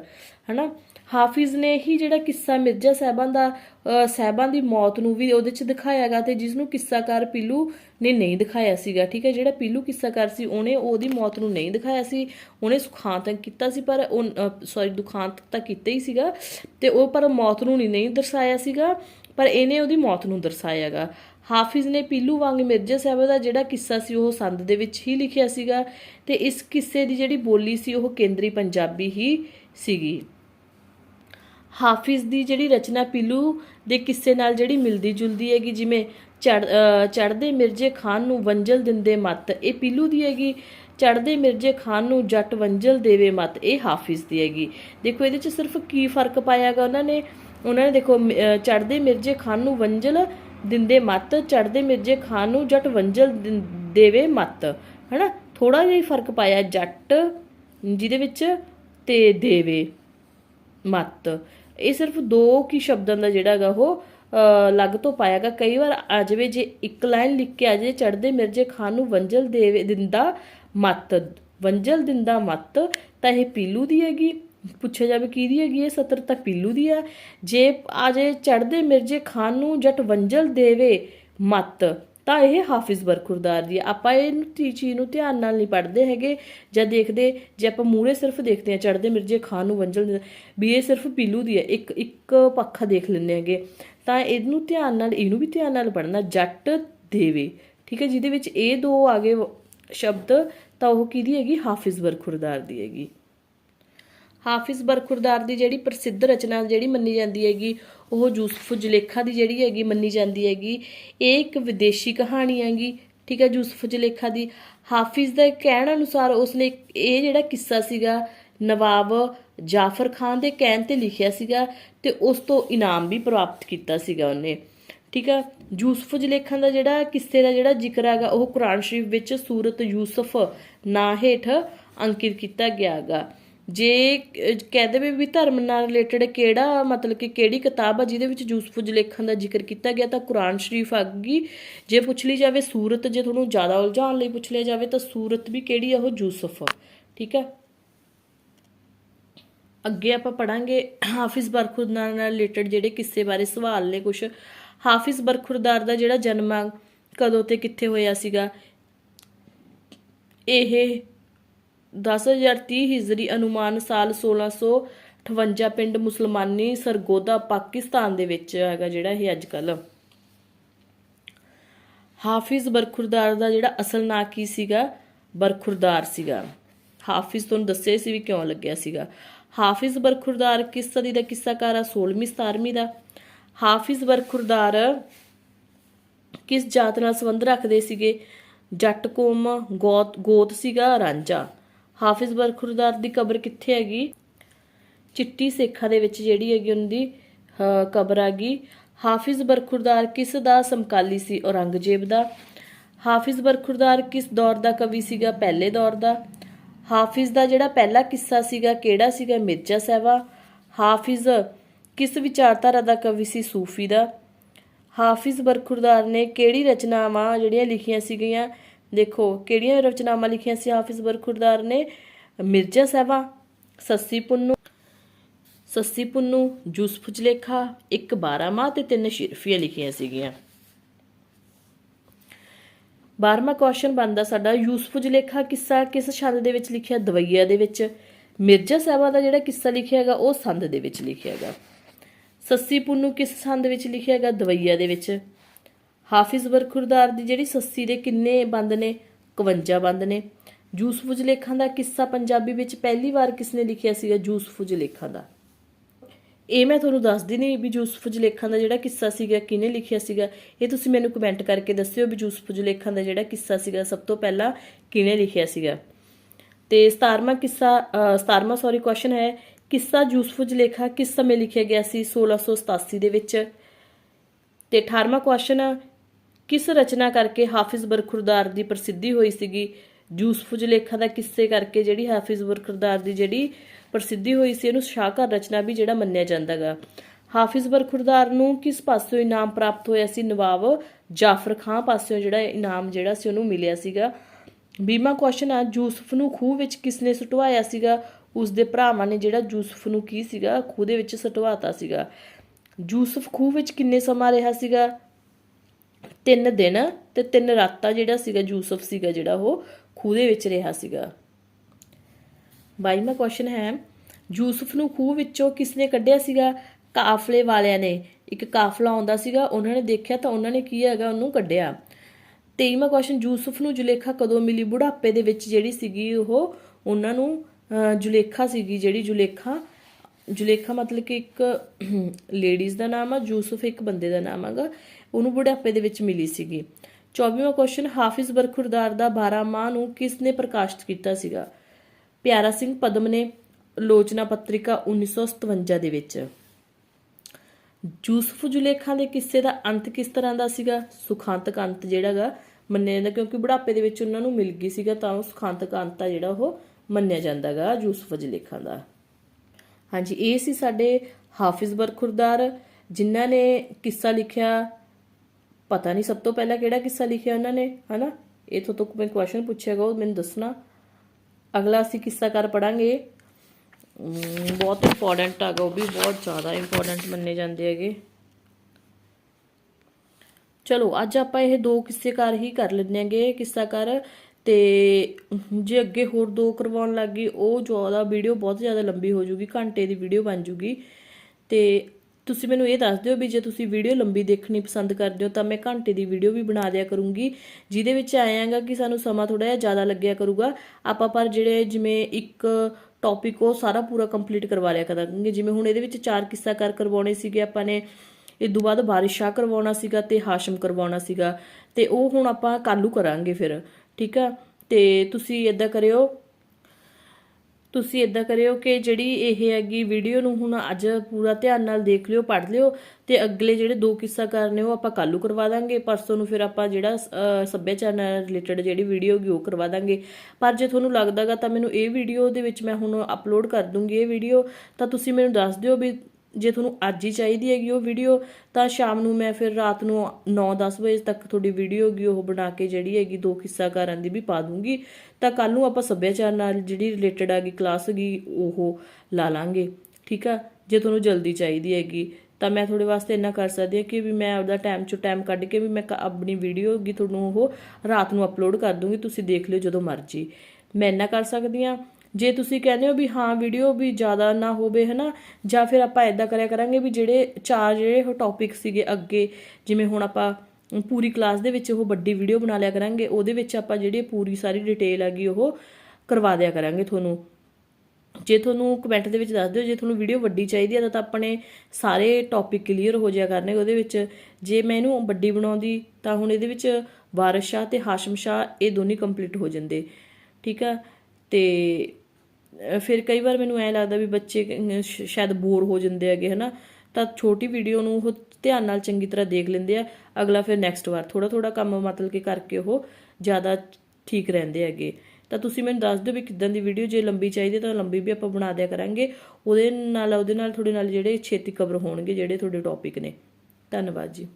Speaker 1: ਹਨਾ? ਹਾਫਿਜ਼ ਨੇ ਹੀ ਜਿਹੜਾ ਕਿੱਸਾ ਮਿਰਜ਼ਾ ਸਾਹਿਬਾਂ ਦਾ ਸਾਹਿਬਾਂ ਦੀ ਮੌਤ ਨੂੰ ਵੀ ਉਹਦੇ ਚ ਦਿਖਾਇਆ ਦਿਖਾਇਆਗਾ ਤੇ ਜਿਸ ਨੂੰ ਕਿੱਸਾਕਾਰ ਪੀਲੂ ਨੇ ਨਹੀਂ ਦਿਖਾਇਆ ਸੀਗਾ, ਠੀਕ ਹੈ? ਜਿਹੜਾ ਪੀਲੂ ਕਿੱਸਾਕਾਰ ਸੀ, ਉਹਨੇ ਉਹਦੀ ਮੌਤ ਨੂੰ ਨਹੀਂ ਦਿਖਾਇਆ ਸੀ। ਉਹਨੇ ਸੁਖਾਂਤ ਕੀਤਾ ਸੀ, ਪਰ ਉਹ ਸੌਰੀ ਦੁਖਾਂਤ ਤਾਂ ਕੀਤਾ ਹੀ ਸੀਗਾ ਤੇ ਉਹ ਪਰ ਮੌਤ ਨੂੰ ਨਹੀਂ ਨਹੀਂ ਦਰਸਾਇਆ ਸੀਗਾ, ਪਰ ਇਹਨੇ ਉਹਦੀ ਮੌਤ ਨੂੰ ਦਰਸਾਇਆਗਾ। ਹਾਫਿਜ਼ ਨੇ ਪੀਲੂ ਵਾਂਗ ਮਿਰਜ਼ਾ ਸਾਹਿਬ ਦਾ ਜਿਹੜਾ ਕਿੱਸਾ ਸੀ, ਉਹ ਸੰਦ ਦੇ ਵਿੱਚ ਹੀ ਲਿਖਿਆ ਸੀਗਾ ਤੇ ਇਸ ਕਿੱਸੇ ਦੀ ਜਿਹੜੀ ਬੋਲੀ ਸੀ, ਉਹ ਕੇਂਦਰੀ ਪੰਜਾਬੀ ਹੀ ਸੀਗੀ। ਹਾਫਿਜ਼ ਦੀ ਜਿਹੜੀ ਰਚਨਾ ਪੀਲੂ ਦੇ ਕਿੱਸੇ ਨਾਲ ਜਿਹੜੀ ਮਿਲਦੀ ਜੁਲਦੀ ਹੈਗੀ, ਜਿਵੇਂ ਚੜ ਚੜਦੇ ਮਿਰਜ਼ੇ ਖਾਨ ਨੂੰ ਵੰਜਲ ਦਿੰਦੇ ਮਤ, ਇਹ ਪੀਲੂ ਦੀ ਹੈਗੀ। ਚੜਦੇ ਮਿਰਜ਼ੇ ਖਾਨ ਨੂੰ ਜੱਟ ਵੰਜਲ ਦੇਵੇ ਮਤ, ਇਹ ਹਾਫਿਜ਼ ਦੀ ਹੈਗੀ। ਦੇਖੋ, ਇਹਦੇ ਚ ਸਿਰਫ ਕੀ ਫ਼ਰਕ ਪਾਇਆਗਾ ਉਹਨਾਂ ਨੇ? ਉਹਨਾਂ ਨੇ ਦੇਖੋ ਚੜਦੇ ਮਿਰਜ਼ੇ ਖਾਨ ਨੂੰ ਵੰਜਲ ਦਿੰਦੇ ਮਤ ਚੜਦੇ ਮਿਰਜ਼ੇ ਖਾਨ ਨੂੰ ਜੱਟ ਵੰਜਲ ਦੇਵੇ ਮਤ, ਹਨਾ? ਥੋੜਾ ਜਿਹਾ ਫ਼ਰਕ ਪਾਇਆ ਜੱਟ, ਜਿਹਦੇ ਵਿੱਚ ਤੇ ਦੇਵੇ ਮਤ। ਇਹ ਸਿਰਫ ਦੋ ਕੀ ਸ਼ਬਦਾਂ ਦਾ ਜਿਹੜਾ ਹੈਗਾ ਉਹ ਅਹ, ਲੱਗ ਤੋਂ ਪਾਇਆਗਾ ਕਈ ਵਾਰ ਆ ਜਾਵੇ ਜੇ ਇੱਕ ਲਾਈਨ ਲਿਖ ਕੇ ਆ ਜਾਵੇ ਚੜਦੇ ਮਿਰਜ਼ੇ ਖਾਨ ਨੂੰ ਵੰਜਲ ਦੇਵੇ ਦਿੰਦਾ ਮਤ ਵੰਜਲ ਦਿੰਦਾ ਮਤ ਤਾਂ ਇਹ ਪੀਲੂ ਦੀ ਹੈਗੀ। ਪੁੱਛਿਆ ਜਾਵੇ ਕਿਹਦੀ ਹੈਗੀ ਇਹ ਸਤਰ ਤਾਂ ਪੀਲੂ ਦੀ ਆ ਜੇ ਆ ਜੇ ਚੜਦੇ ਮਿਰਜ਼ੇ ਖਾਨ ਨੂੰ ਜੱਟ ਵੰਜਲ ਦੇਵੇ ਮਤ ਤਾਂ ਇਹ ਹਾਫਿਜ਼ ਬਰਖੁਰਦਾਰ ਦੀ ਆ। ਆਪਾਂ ਇਹ ਚੀਜ਼ ਨੂੰ ਧਿਆਨ ਨਾਲ ਨਹੀਂ ਪੜ੍ਹਦੇ ਹੈਗੇ ਜਾਂ ਦੇਖਦੇ ਜੇ ਆਪਾਂ ਮੂਰੇ ਸਿਰਫ ਦੇਖਦੇ ਆ ਚੜਦੇ ਮਿਰਜ਼ੇ ਖਾਨ ਨੂੰ ਵੰਜਲ ਦਿੰਦਾ, ਵੀ ਇਹ ਸਿਰਫ ਪੀਲੂ ਦੀ ਹੈ ਇੱਕ ਇੱਕ ਪੱਖਾ ਦੇਖ ਲੈਂਦੇ ਹੈਗੇ। ਤਾਂ ਇਹਨੂੰ ਧਿਆਨ ਨਾਲ ਇਹਨੂੰ ਵੀ ਧਿਆਨ ਨਾਲ ਪੜ੍ਹਨਾ ਜੱਟ ਦੇਵੇ। ਠੀਕ ਹੈ ਜਿਹਦੇ ਵਿੱਚ ਇਹ ਦੋ ਆ ਗਏ ਸ਼ਬਦ ਤਾਂ ਉਹ ਕਿਹਦੀ ਹੈਗੀ? ਹਾਫਿਜ਼ ਬਰਖੁਰਦਾਰ ਦੀ ਹੈਗੀ। ਹਾਫਿਜ਼ ਬਰਖੁਰਦਾਰ ਦੀ ਜਿਹੜੀ ਪ੍ਰਸਿੱਧ ਰਚਨਾ ਜਿਹੜੀ ਮੰਨੀ ਜਾਂਦੀ ਹੈਗੀ, ਉਹ ਯੂਸਫ ਜਲੇਖਾ ਦੀ ਜਿਹੜੀ ਹੈਗੀ ਮੰਨੀ ਜਾਂਦੀ ਹੈਗੀ। ਇਹ ਇੱਕ ਵਿਦੇਸ਼ੀ ਕਹਾਣੀ ਹੈਗੀ, ਠੀਕ ਹੈ ਯੂਸਫ ਜਲੇਖਾ ਦੀ। ਹਾਫਿਜ਼ ਦੇ ਕਹਿਣ ਅਨੁਸਾਰ ਉਸਨੇ ਇਹ ਜਿਹੜਾ ਕਿੱਸਾ ਸੀਗਾ, ਨਵਾਬ ਜਾਫਰ ਖਾਨ ਦੇ ਕਹਿਣ ਤੇ ਲਿਖਿਆ ਸੀਗਾ ਤੇ ਉਸ ਤੋਂ ਇਨਾਮ ਵੀ ਪ੍ਰਾਪਤ ਕੀਤਾ ਸੀਗਾ ਉਹਨੇ। ਠੀਕ ਆ ਯੂਸਫ ਜਲੇਖਾਂ ਦਾ ਜਿਹੜਾ ਕਿੱਸੇ ਦਾ ਜਿਹੜਾ ਜ਼ਿਕਰ ਹੈਗਾ, ਉਹ ਕੁਰਾਨ ਸ਼ਰੀਫ ਵਿੱਚ ਸੂਰਤ ਯੂਸਫ ਨਾਂ ਹੇਠ ਅੰਕਿਤ ਕੀਤਾ ਗਿਆ ਹੈਗਾ ਜੇ ਕਹਿ ਦੇਵੇ ਵੀ ਧਰਮ ਨਾਲ ਰਿਲੇਟਡ ਕਿਹੜਾ ਮਤਲਬ ਕਿ ਕਿਹੜੀ ਕਿਤਾਬ ਆ ਜਿਹਦੇ ਵਿੱਚ ਯੂਸਫ ਜ਼ੁਲੇਖਾ ਦਾ ਜ਼ਿਕਰ ਕੀਤਾ ਗਿਆ ਤਾਂ ਕੁਰਾਨ ਸ਼ਰੀਫ ਆਗੀ ਜੇ ਪੁੱਛ ਲਈ ਜਾਵੇ ਸੂਰਤ ਜੇ ਤੁਹਾਨੂੰ ਜ਼ਿਆਦਾ ਉਲਝਾਉਣ ਲਈ ਪੁੱਛ ਲਿਆ ਜਾਵੇ ਤਾਂ ਸੂਰਤ ਵੀ ਕਿਹੜੀ ਆ? ਉਹ ਯੂਸਫ ਠੀਕ ਹੈ ਅੱਗੇ ਆਪਾਂ ਪੜਾਂਗੇ ਹਾਫਿਜ਼ ਬਰਖੁਰਦਾਰ ਨਾਲ ਰਿਲੇਟਡ ਜਿਹੜੇ ਕਿੱਸੇ ਬਾਰੇ ਸਵਾਲ ਨੇ ਕੁਝ ਹਾਫਿਜ਼ ਬਰਖੁਰਦਾਰ ਦਾ ਜਿਹੜਾ ਜਨਮ ਆ, ਕਦੋਂ ਤੇ ਕਿੱਥੇ ਹੋਇਆ ਸੀਗਾ? ਇਹ 10030 ਹਿਜਰੀ ਅਨੁਮਾਨ ਸਾਲ 1658 ਪਿੰਡ ਮੁਸਲਮਾਨੀ ਸਰਗੋਦਾ ਪਾਕਿਸਤਾਨ ਦੇ ਵਿੱਚ ਹੈਗਾ ਜਿਹੜਾ ਇਹ ਅੱਜ ਕੱਲ ਹਾਫਿਜ਼ ਬਰਖੁਰਦਾਰ ਦਾ ਜਿਹੜਾ ਅਸਲ ਨਾਂ ਕੀ ਸੀਗਾ? ਬਰਖੁਰਦਾਰ ਸੀਗਾ। ਹਾਫਿਜ਼ ਤੁਹਾਨੂੰ ਦੱਸਿਆ ਸੀ ਵੀ ਕਿਉਂ ਲੱਗਿਆ ਸੀਗਾ। ਹਾਫਿਜ਼ ਬਰਖੁਰਦਾਰ ਕਿਸ ਸਦੀ ਦਾ ਕਿੱਸਾਕਾਰ ਆ? 16ਵੀਂ 17ਵੀਂ ਦਾ। ਹਾਫਿਜ਼ ਬਰਖੁਰਦਾਰ ਕਿਸ ਜਾਤ ਨਾਲ ਸੰਬੰਧ ਰੱਖਦੇ ਸੀਗੇ? ਜੱਟ ਕੌਮ, ਗੋਤ ਗੋਤ ਸੀਗਾ, ਰਾਂਝਾ। ਹਾਫਿਜ਼ ਬਰਖੁਰਦਾਰ ਦੀ ਕਬਰ ਕਿੱਥੇ ਹੈਗੀ? ਚਿੱਟੀ ਸੇਖਾ ਦੇ ਵਿੱਚ ਜਿਹੜੀ ਹੈਗੀ ਉਹਨਾਂ ਦੀ ਅਹ, ਕਬਰ ਹੈਗੀ। ਹਾਫਿਜ਼ ਬਰਖੁਰਦਾਰ ਕਿਸ ਦਾ ਸਮਕਾਲੀ ਸੀ? ਔਰੰਗਜ਼ੇਬ ਦਾ। ਹਾਫਿਜ਼ ਬਰਖੁਰਦਾਰ ਕਿਸ ਦੌਰ ਦਾ ਕਵੀ ਸੀਗਾ? ਪਹਿਲੇ ਦੌਰ ਦਾ। ਹਾਫਿਜ਼ ਦਾ ਜਿਹੜਾ ਪਹਿਲਾ ਕਿੱਸਾ ਸੀਗਾ ਕਿਹੜਾ ਸੀਗਾ? ਮਿਰਜ਼ਾ ਸਾਹਿਬਾ ਹਾਫਿਜ਼ ਕਿਸ ਵਿਚਾਰਧਾਰਾ ਦਾ ਕਵੀ ਸੀ? ਸੂਫੀ ਦਾ। ਹਾਫਿਜ਼ ਬਰਖੁਰਦਾਰ ਨੇ ਕਿਹੜੀ ਰਚਨਾਵਾਂ ਜਿਹੜੀਆਂ ਲਿਖੀਆਂ ਸੀਗੀਆਂ? ਦੇਖੋ, ਕਿਹੜੀਆਂ ਰਚਨਾਵਾਂ ਲਿਖੀਆਂ ਸੀ ਹਾਫਿਜ਼ ਬਰਖੁਰਦਾਰ ਨੇ? ਮਿਰਜ਼ਾ ਸਾਹਿਬਾ ਸੱਸੀ ਪੁੰਨੂ ਸੱਸੀ ਪੁੰਨੂ ਯੂਸਫ ਜਲੇਖਾ ਇੱਕ ਬਾਰਾਮਾ ਤੇ ਤਿੰਨ ਸ਼ਿਰਫੀਆਂ ਲਿਖੀਆਂ ਸੀਗੀਆਂ। 12ਵਾਂ ਕੁਐਸਚਨ ਬਣਦਾ ਸਾਡਾ ਯੂਸਫ ਜਲੇਖਾ ਕਿੱਸਾ ਕਿਸ ਛੰਦ ਦੇ ਵਿੱਚ ਲਿਖਿਆ? ਦਵਈਆ ਦੇ ਵਿੱਚ। ਮਿਰਜ਼ਾ ਸਾਹਿਬਾ ਦਾ ਜਿਹੜਾ ਕਿੱਸਾ ਲਿਖਿਆ ਹੈਗਾ, ਉਹ ਸੰਦ ਦੇ ਵਿੱਚ ਲਿਖਿਆ ਹੈਗਾ। ਸੱਸੀ ਪੁੰਨੂ ਕਿਸ ਸੰਦ ਵਿੱਚ ਲਿਖਿਆ ਹੈਗਾ? ਦਵਈਆ ਦੇ ਵਿੱਚ। ਹਾਫਿਜ਼ ਬਰਖੁਰਦਾਰ ਦੀ ਜਿਹੜੀ ਸੱਸੀ ਦੇ ਕਿੰਨੇ ਬੰਦ ਨੇ 51 ਬੰਦ ਨੇ। ਯੂਸਫ ਜਲੇਖਾਂ ਦਾ ਕਿੱਸਾ ਪੰਜਾਬੀ ਵਿੱਚ ਪਹਿਲੀ ਵਾਰ ਕਿਸਨੇ ਲਿਖਿਆ ਸੀਗਾ ਯੂਸਫ ਜਲੇਖਾਂ ਦਾ? ਇਹ ਮੈਂ ਤੁਹਾਨੂੰ ਦੱਸਦੀ ਨਹੀਂ ਵੀ ਯੂਸਫ ਜਲੇਖਾਂ ਦਾ ਜਿਹੜਾ ਕਿੱਸਾ ਸੀਗਾ ਕਿਹਨੇ ਲਿਖਿਆ ਸੀਗਾ। ਇਹ ਤੁਸੀਂ ਮੈਨੂੰ ਕਮੈਂਟ ਕਰਕੇ ਦੱਸਿਓ ਵੀ ਯੂਸਫ ਜਲੇਖਾਂ ਦਾ ਜਿਹੜਾ ਕਿੱਸਾ ਸੀਗਾ ਸਭ ਤੋਂ ਪਹਿਲਾਂ ਕਿਹਨੇ ਲਿਖਿਆ ਸੀਗਾ। ਤੇ 17ਵਾਂ ਕਿੱਸਾ ਅ, 17ਵਾਂ ਸੌਰੀ ਕੁਐਸਚਨ ਹੈ ਕਿੱਸਾ ਯੂਸਫ ਜਲੇਖਾ ਕਿਸ ਸਮੇਂ ਲਿਖਿਆ ਗਿਆ ਸੀ 1687 ਦੇ ਵਿੱਚ? ਤੇ 18ਵਾਂ ਕੁਐਸਚਨ ਕਿਸ ਰਚਨਾ ਕਰਕੇ ਹਾਫਿਜ਼ ਬਰਖੁਰਦਾਰ ਦੀ ਪ੍ਰਸਿੱਧੀ ਹੋਈ ਸੀਗੀ? ਯੂਸਫ ਜਲੇਖਾਂ ਦਾ ਕਿੱਸੇ ਕਰਕੇ ਜਿਹੜੀ ਹਾਫਿਜ਼ ਬਰਖੁਰਦਾਰ ਦੀ ਜਿਹੜੀ ਪ੍ਰਸਿੱਧੀ ਹੋਈ ਸੀ, ਇਹਨੂੰ ਸ਼ਾਹਕਾਰ ਰਚਨਾ ਵੀ ਜਿਹੜਾ ਮੰਨਿਆ ਜਾਂਦਾਗਾ। ਹਾਫਿਜ਼ ਬਰਖੁਰਦਾਰ ਨੂੰ ਕਿਸ ਪਾਸਿਓਂ ਇਨਾਮ ਪ੍ਰਾਪਤ ਹੋਇਆ ਸੀ? ਨਵਾਬ ਜਾਫਰ ਖਾਨ ਪਾਸਿਓਂ ਜਿਹੜਾ ਇਨਾਮ ਜਿਹੜਾ ਸੀ, ਉਹਨੂੰ ਮਿਲਿਆ ਸੀਗਾ। ਬੀਮਾ ਕੁਐਸਚਨ ਆ, ਯੂਸਫ ਨੂੰ ਖੂਹ ਵਿੱਚ ਕਿਸਨੇ ਸਟਵਾਇਆ ਸੀਗਾ? ਉਸ ਦੇ ਭਰਾਵਾਂ ਨੇ ਜਿਹੜਾ ਯੂਸਫ ਨੂੰ ਕੀ ਸੀਗਾ? ਖੂਹ ਦੇ ਵਿੱਚ ਸਟਵਾਤਾ ਸੀਗਾ। ਯੂਸਫ ਖੂਹ ਵਿੱਚ ਕਿੰਨੇ ਸਮਾਂ ਰਿਹਾ ਸੀਗਾ? ਤਿੰਨ ਦਿਨ ਤੇ ਤਿੰਨ ਰਾਤਾਂ ਜਿਹੜਾ ਸੀਗਾ ਯੂਸਫ ਸੀਗਾ ਜਿਹੜਾ ਉਹ ਖੂਹ ਦੇ ਵਿੱਚ ਰਿਹਾ ਸੀਗਾ। ਬਾਈਵਾਂ ਕੁਐਸਚਨ ਹੈ ਯੂਸਫ ਨੂੰ ਖੂਹ ਵਿੱਚੋਂ ਕਿਸਨੇ ਕੱਢਿਆ ਸੀਗਾ? ਕਾਫਲੇ ਵਾਲਿਆਂ ਨੇ। ਇੱਕ ਕਾਫਲਾ ਆਉਂਦਾ ਸੀਗਾ ਉਹਨਾਂ ਨੇ ਦੇਖਿਆ ਤਾਂ ਉਹਨਾਂ ਨੇ ਕੀ ਹੈਗਾ ਉਹਨੂੰ ਕੱਢਿਆ। 23ਵਾਂ ਕੁਐਸਚਨ ਯੂਸਫ ਨੂੰ ਜੁਲੇਖਾ ਕਦੋਂ ਮਿਲੀ? ਬੁਢਾਪੇ ਦੇ ਵਿੱਚ ਜਿਹੜੀ ਸੀਗੀ ਉਹ ਉਹਨਾਂ ਨੂੰ ਅਹ, ਜੁਲੇਖਾ ਸੀਗੀ ਜਿਹੜੀ ਜੁਲੇਖਾ ਜੁਲੇਖਾ ਮਤਲਬ ਕਿ ਇੱਕ ਲੇਡੀਜ਼ ਦਾ ਨਾਮ ਆ ਯੂਸਫ ਇੱਕ ਬੰਦੇ ਦਾ ਨਾਮ ਹੈਗਾ। ਉਹਨੂੰ ਬੁਢਾਪੇ ਦੇ ਵਿੱਚ ਮਿਲੀ ਸੀਗੀ। 24ਵਾਂ ਕੁਐਸਚਨ ਹਾਫਿਜ਼ ਬਰਖੁਰਦਾਰ ਦਾ 12 ਮਾਹ ਨੂੰ ਕਿਸ ਨੇ ਪ੍ਰਕਾਸ਼ਿਤ ਕੀਤਾ ਸੀਗਾ? ਪਿਆਰਾ ਸਿੰਘ ਪਦਮ ਨੇ ਲੋਚਨਾ ਪੱਤਰਿਕਾ 1957 ਦੇ ਵਿੱਚ। ਯੂਸਫ ਜੁਲੇਖਾਂ ਦੇ ਕਿੱਸੇ ਦਾ ਅੰਤ ਕਿਸ ਤਰ੍ਹਾਂ ਦਾ ਸੀਗਾ? ਸੁਖਾਂਤਕ ਅੰਤ ਜਿਹੜਾਗਾ ਮੰਨਿਆ ਜਾਂਦਾ, ਕਿਉਂਕਿ ਬੁਢਾਪੇ ਦੇ ਵਿੱਚ ਉਹਨਾਂ ਨੂੰ ਮਿਲ ਗਈ ਸੀਗਾ, ਤਾਂ ਉਹ ਸੁਖਾਂਤਕ ਅੰਤ ਆ ਜਿਹੜਾ ਉਹ ਮੰਨਿਆ ਜਾਂਦਾਗਾ ਯੂਸਫ ਜੁਲੇਖਾਂ ਦਾ। ਹਾਂਜੀ, ਇਹ ਸੀ ਸਾਡੇ ਹਾਫਿਜ਼ ਬਰਖੁਰਦਾਰ, ਜਿਨ੍ਹਾਂ ਨੇ ਕਿੱਸਾ ਲਿਖਿਆ ਪਤਾ ਨਹੀਂ ਸਭ ਤੋਂ ਪਹਿਲਾਂ ਕਿਹੜਾ ਕਿੱਸਾ ਲਿਖਿਆ ਉਹਨਾਂ ਨੇ, ਹਨਾ? ਇਹ ਤੋਂ ਤੋਂ ਮੈਂ ਕੁਐਸਚਨ ਪੁੱਛਿਆਗਾ ਉਹ ਮੈਨੂੰ ਦੱਸਣਾ। ਅਗਲਾ ਅਸੀਂ ਕਿੱਸਾ ਕਰ ਪੜਾਂਗੇ ਬਹੁਤ ਇੰਪੋਰਟੈਂਟ ਹੈਗਾ ਉਹ ਵੀ ਬਹੁਤ ਜ਼ਿਆਦਾ ਇੰਪੋਰਟੈਂਟ ਮੰਨੇ ਜਾਂਦੇ ਹੈਗੇ। ਚਲੋ, ਅੱਜ ਆਪਾਂ ਇਹ ਦੋ ਕਿੱਸੇ ਕਰ ਹੀ ਕਰ ਲੈਂਦੇ ਆਂਗੇ ਕਿੱਸਾਕਾਰ ਤੇ ਜੇ ਅੱਗੇ ਹੋਰ ਦੋ ਕਰਵਾਉਣ ਲੱਗ ਗਈ, ਉਹ ਜ਼ਿਆਦਾ ਵੀਡੀਓ ਬਹੁਤ ਜ਼ਿਆਦਾ ਲੰਬੀ ਹੋ ਜੂਗੀ, ਘੰਟੇ ਦੀ ਵੀਡੀਓ ਬਣ ਜੂਗੀ। ਤੇ ਤੁਸੀਂ ਮੈਨੂੰ ਇਹ ਦੱਸ ਦਿਓ ਵੀ ਜੇ ਤੁਸੀਂ ਵੀਡੀਓ ਲੰਬੀ ਦੇਖਣੀ ਪਸੰਦ ਕਰਦੇ ਹੋ ਤਾਂ ਮੈਂ ਘੰਟੇ ਦੀ ਵੀਡੀਓ ਵੀ ਬਣਾ ਦਿਆ ਕਰੂੰਗੀ, ਜਿਹਦੇ ਵਿੱਚ ਆਇਆਗਾ ਕਿ ਸਾਨੂੰ ਸਮਾਂ ਥੋੜਾ ਜਿਹਾ ਜ਼ਿਆਦਾ ਲੱਗਿਆ ਕਰੂਗਾ। ਆਪਾਂ ਪਰ ਜਿਹੜੇ ਜਿਵੇਂ ਇੱਕ ਟੌਪਿਕ ਉਹ ਸਾਰਾ ਪੂਰਾ ਕੰਪਲੀਟ ਕਰਵਾ ਲਿਆ ਕਰਾਂਗੇ। ਜਿਵੇਂ ਹੁਣ ਇਹਦੇ ਵਿੱਚ ਚਾਰ ਕਿੱਸਾ ਕਰ ਕਰਵਾਉਣੇ ਸੀਗੇ, ਆਪਾਂ ਨੇ ਇਹ ਤੋਂ ਬਾਅਦ ਬਾਰਿਸ਼ ਕਰਵਾਉਣਾ ਸੀਗਾ ਤੇ ਹਾਸ਼ਮ ਕਰਵਾਉਣਾ ਸੀਗਾ। ਤੇ ਉਹ ਹੁਣ ਆਪਾਂ ਕੱਲੂ ਕਰਾਂਗੇ ਫਿਰ, ਠੀਕ ਆ? ਤੇ ਤੁਸੀਂ ਇਦਾਂ ਕਰਿਓ ਤੁਸੀਂ ਇਦਾਂ ਕਰਿਓ ਕਿ ਜਿਹੜੀ ਇਹ ਹੈਗੀ ਵੀਡੀਓ ਨੂੰ ਹੁਣ ਅੱਜ ਪੂਰਾ ਧਿਆਨ ਨਾਲ ਦੇਖ ਲਿਓ, ਪੜ੍ਹ ਲਿਓ ਤੇ ਅਗਲੇ ਜਿਹੜੇ ਦੋ ਕਿੱਸਾ ਕਰਨੇ ਉਹ ਆਪਾਂ ਕੱਲੂ ਕਰਵਾ ਦਾਂਗੇ, ਪਰਸੋਂ ਨੂੰ ਫਿਰ ਆਪਾਂ ਜਿਹੜਾ ਸੱਭਿਆਚਾਰ ਨਾਲ ਰਿਲੇਟਡ ਜਿਹੜੀ ਵੀਡੀਓ ਹੋਗੀ ਉਹ ਕਰਵਾ ਦਾਂਗੇ। ਪਰ ਜੇ ਤੁਹਾਨੂੰ ਲੱਗਦਾਗਾ ਤਾਂ ਮੈਨੂੰ ਇਹ ਵੀਡੀਓ ਦੇ ਵਿੱਚ ਮੈਂ ਹੁਣ ਅਪਲੋਡ ਕਰ ਦੂੰਗੀ ਇਹ ਵੀਡੀਓ ਤਾਂ ਤੁਸੀਂ ਮੈਨੂੰ ਦੱਸ ਦਿਓ ਵੀ ਜੇ ਤੁਹਾਨੂੰ ਅੱਜ ਹੀ ਚਾਹੀਦੀ ਹੈਗੀ ਉਹ ਵੀਡੀਓ ਤਾਂ ਸ਼ਾਮ ਨੂੰ ਮੈਂ ਫਿਰ ਰਾਤ ਨੂੰ 9-10 ਵਜੇ ਤੱਕ ਤੁਹਾਡੀ ਵੀਡੀਓ ਹੈਗੀ, ਉਹ ਬਣਾ ਕੇ ਜਿਹੜੀ ਹੈਗੀ ਦੋ ਕਿੱਸਾ ਕਰਨ ਦੀ ਵੀ ਪਾ ਦੂੰਗੀ। ਤਾਂ ਕੱਲ ਨੂੰ ਆਪਾਂ ਸੱਭਿਆਚਾਰ ਨਾਲ ਜਿਹੜੀ ਰਿਲੇਟਡ ਹੈਗੀ ਕਲਾਸ ਹੈਗੀ, ਉਹ ਲਾ ਲਾਂਗੇ। ਠੀਕ ਆ? ਜੇ ਤੁਹਾਨੂੰ ਜਲਦੀ ਚਾਹੀਦੀ ਹੈਗੀ, ਤਾਂ ਮੈਂ ਤੁਹਾਡੇ ਵਾਸਤੇ ਇੰਨਾ ਕਰ ਸਕਦੀ ਹਾਂ ਕਿ ਵੀ ਮੈਂ ਆਪਦਾ ਟਾਈਮ ਚੋਂ ਟਾਈਮ ਕੱਢ ਕੇ ਵੀ ਮੈਂ ਕ- ਆਪਣੀ ਵੀਡੀਓ ਹੈਗੀ, ਤੁਹਾਨੂੰ ਉਹ ਰਾਤ ਨੂੰ ਅਪਲੋਡ ਕਰ ਦੂੰਗੀ, ਤੁਸੀਂ ਦੇਖ ਲਿਓ ਜਦੋਂ ਮਰਜ਼ੀ। ਮੈਂ ਇੰਨਾ ਕਰ ਸਕਦੀ ਹਾਂ। ਜੇ ਤੁਸੀਂ ਕਹਿੰਦੇ ਹੋ ਵੀ ਹਾਂ ਵੀਡੀਓ ਵੀ ਜ਼ਿਆਦਾ ਨਾ ਹੋਵੇ, ਹਨਾ, ਜਾਂ ਫਿਰ ਆਪਾਂ ਇਦਾਂ ਕਰਿਆ ਕਰਾਂਗੇ ਵੀ ਜਿਹੜੇ ਚਾਰ ਜਿਹੜੇ ਉਹ ਟੌਪਿਕ ਸੀਗੇ ਅੱਗੇ, ਜਿਵੇਂ ਹੁਣ ਆਪਾਂ ਪੂਰੀ ਕਲਾਸ ਦੇ ਵਿੱਚ ਉਹ ਵੱਡੀ ਵੀਡੀਓ ਬਣਾ ਲਿਆ ਕਰਾਂਗੇ, ਉਹਦੇ ਵਿੱਚ ਆਪਾਂ ਜਿਹੜੀ ਪੂਰੀ ਸਾਰੀ ਡਿਟੇਲ ਹੈਗੀ ਉਹ ਕਰਵਾ ਦਿਆ ਕਰਾਂਗੇ ਤੁਹਾਨੂੰ। ਜੇ ਤੁਹਾਨੂੰ ਕਮੈਂਟ ਦੇ ਵਿੱਚ ਦੱਸ ਦਿਓ, ਜੇ ਤੁਹਾਨੂੰ ਵੀਡੀਓ ਵੱਡੀ ਚਾਹੀਦੀ ਹੈ ਤਾਂ ਆਪਣੇ ਸਾਰੇ ਟੌਪਿਕ ਕਲੀਅਰ ਹੋ ਜਾਇਆ ਕਰਨੇ ਉਹਦੇ ਵਿੱਚ। ਜੇ ਮੈਂ ਇਹਨੂੰ ਵੱਡੀ ਬਣਾਉਂਦੀ ਤਾਂ ਹੁਣ ਇਹਦੇ ਵਿੱਚ ਵਾਰਿਸ ਸ਼ਾਹ ਤੇ ਹਾਸ਼ਮ ਸ਼ਾਹ ਇਹ ਦੋਨੇ ਕੰਪਲੀਟ ਹੋ ਜਾਂਦੇ। ਠੀਕ ਆ? ਤੇ ਫਿਰ ਕਈ ਵਾਰ ਮੈਨੂੰ ਐ ਲੱਗਦਾ ਵੀ ਬੱਚੇ ਸ਼ਾਇਦ ਬੋਰ ਹੋ ਜਾਂਦੇ ਹੈਗੇ, ਹਨਾ? ਤਾਂ ਛੋਟੀ ਵੀਡੀਓ ਨੂੰ ਉਹ ਧਿਆਨ ਨਾਲ ਚੰਗੀ ਤਰ੍ਹਾਂ ਦੇਖ ਲੈਂਦੇ ਆ। ਅਗਲਾ ਫਿਰ ਨੈਕਸਟ ਵਾਰ ਥੋੜਾ ਥੋੜਾ ਕੰਮ ਮਤਲਬ ਕਿ ਕਰਕੇ ਉਹ ਜ਼ਿਆਦਾ ਠੀਕ ਰਹਿੰਦੇ ਹੈਗੇ। ਤਾਂ ਤੁਸੀਂ ਮੈਨੂੰ ਦੱਸ ਦਿਓ ਵੀ ਕਿਦਾਂ ਦੀ ਵੀਡੀਓ ਜੇ ਲੰਬੀ ਚਾਹੀਦੀ ਹੈ ਤਾਂ ਲੰਬੀ ਵੀ ਆਪਾਂ ਬਣਾ ਦਿਆ ਕਰਾਂਗੇ। ਉਹਦੇ ਨਾਲ ਉਹਦੇ ਨਾਲ, ਤੁਹਾਡੇ ਨਾਲ ਜਿਹੜੇ ਛੇਤੀ ਕਵਰ ਹੋਣਗੇ, ਜਿਹੜੇ ਤੁਹਾਡੇ ਟੌਪਿਕ ਨੇ। ਧੰਨਵਾਦ ਜੀ।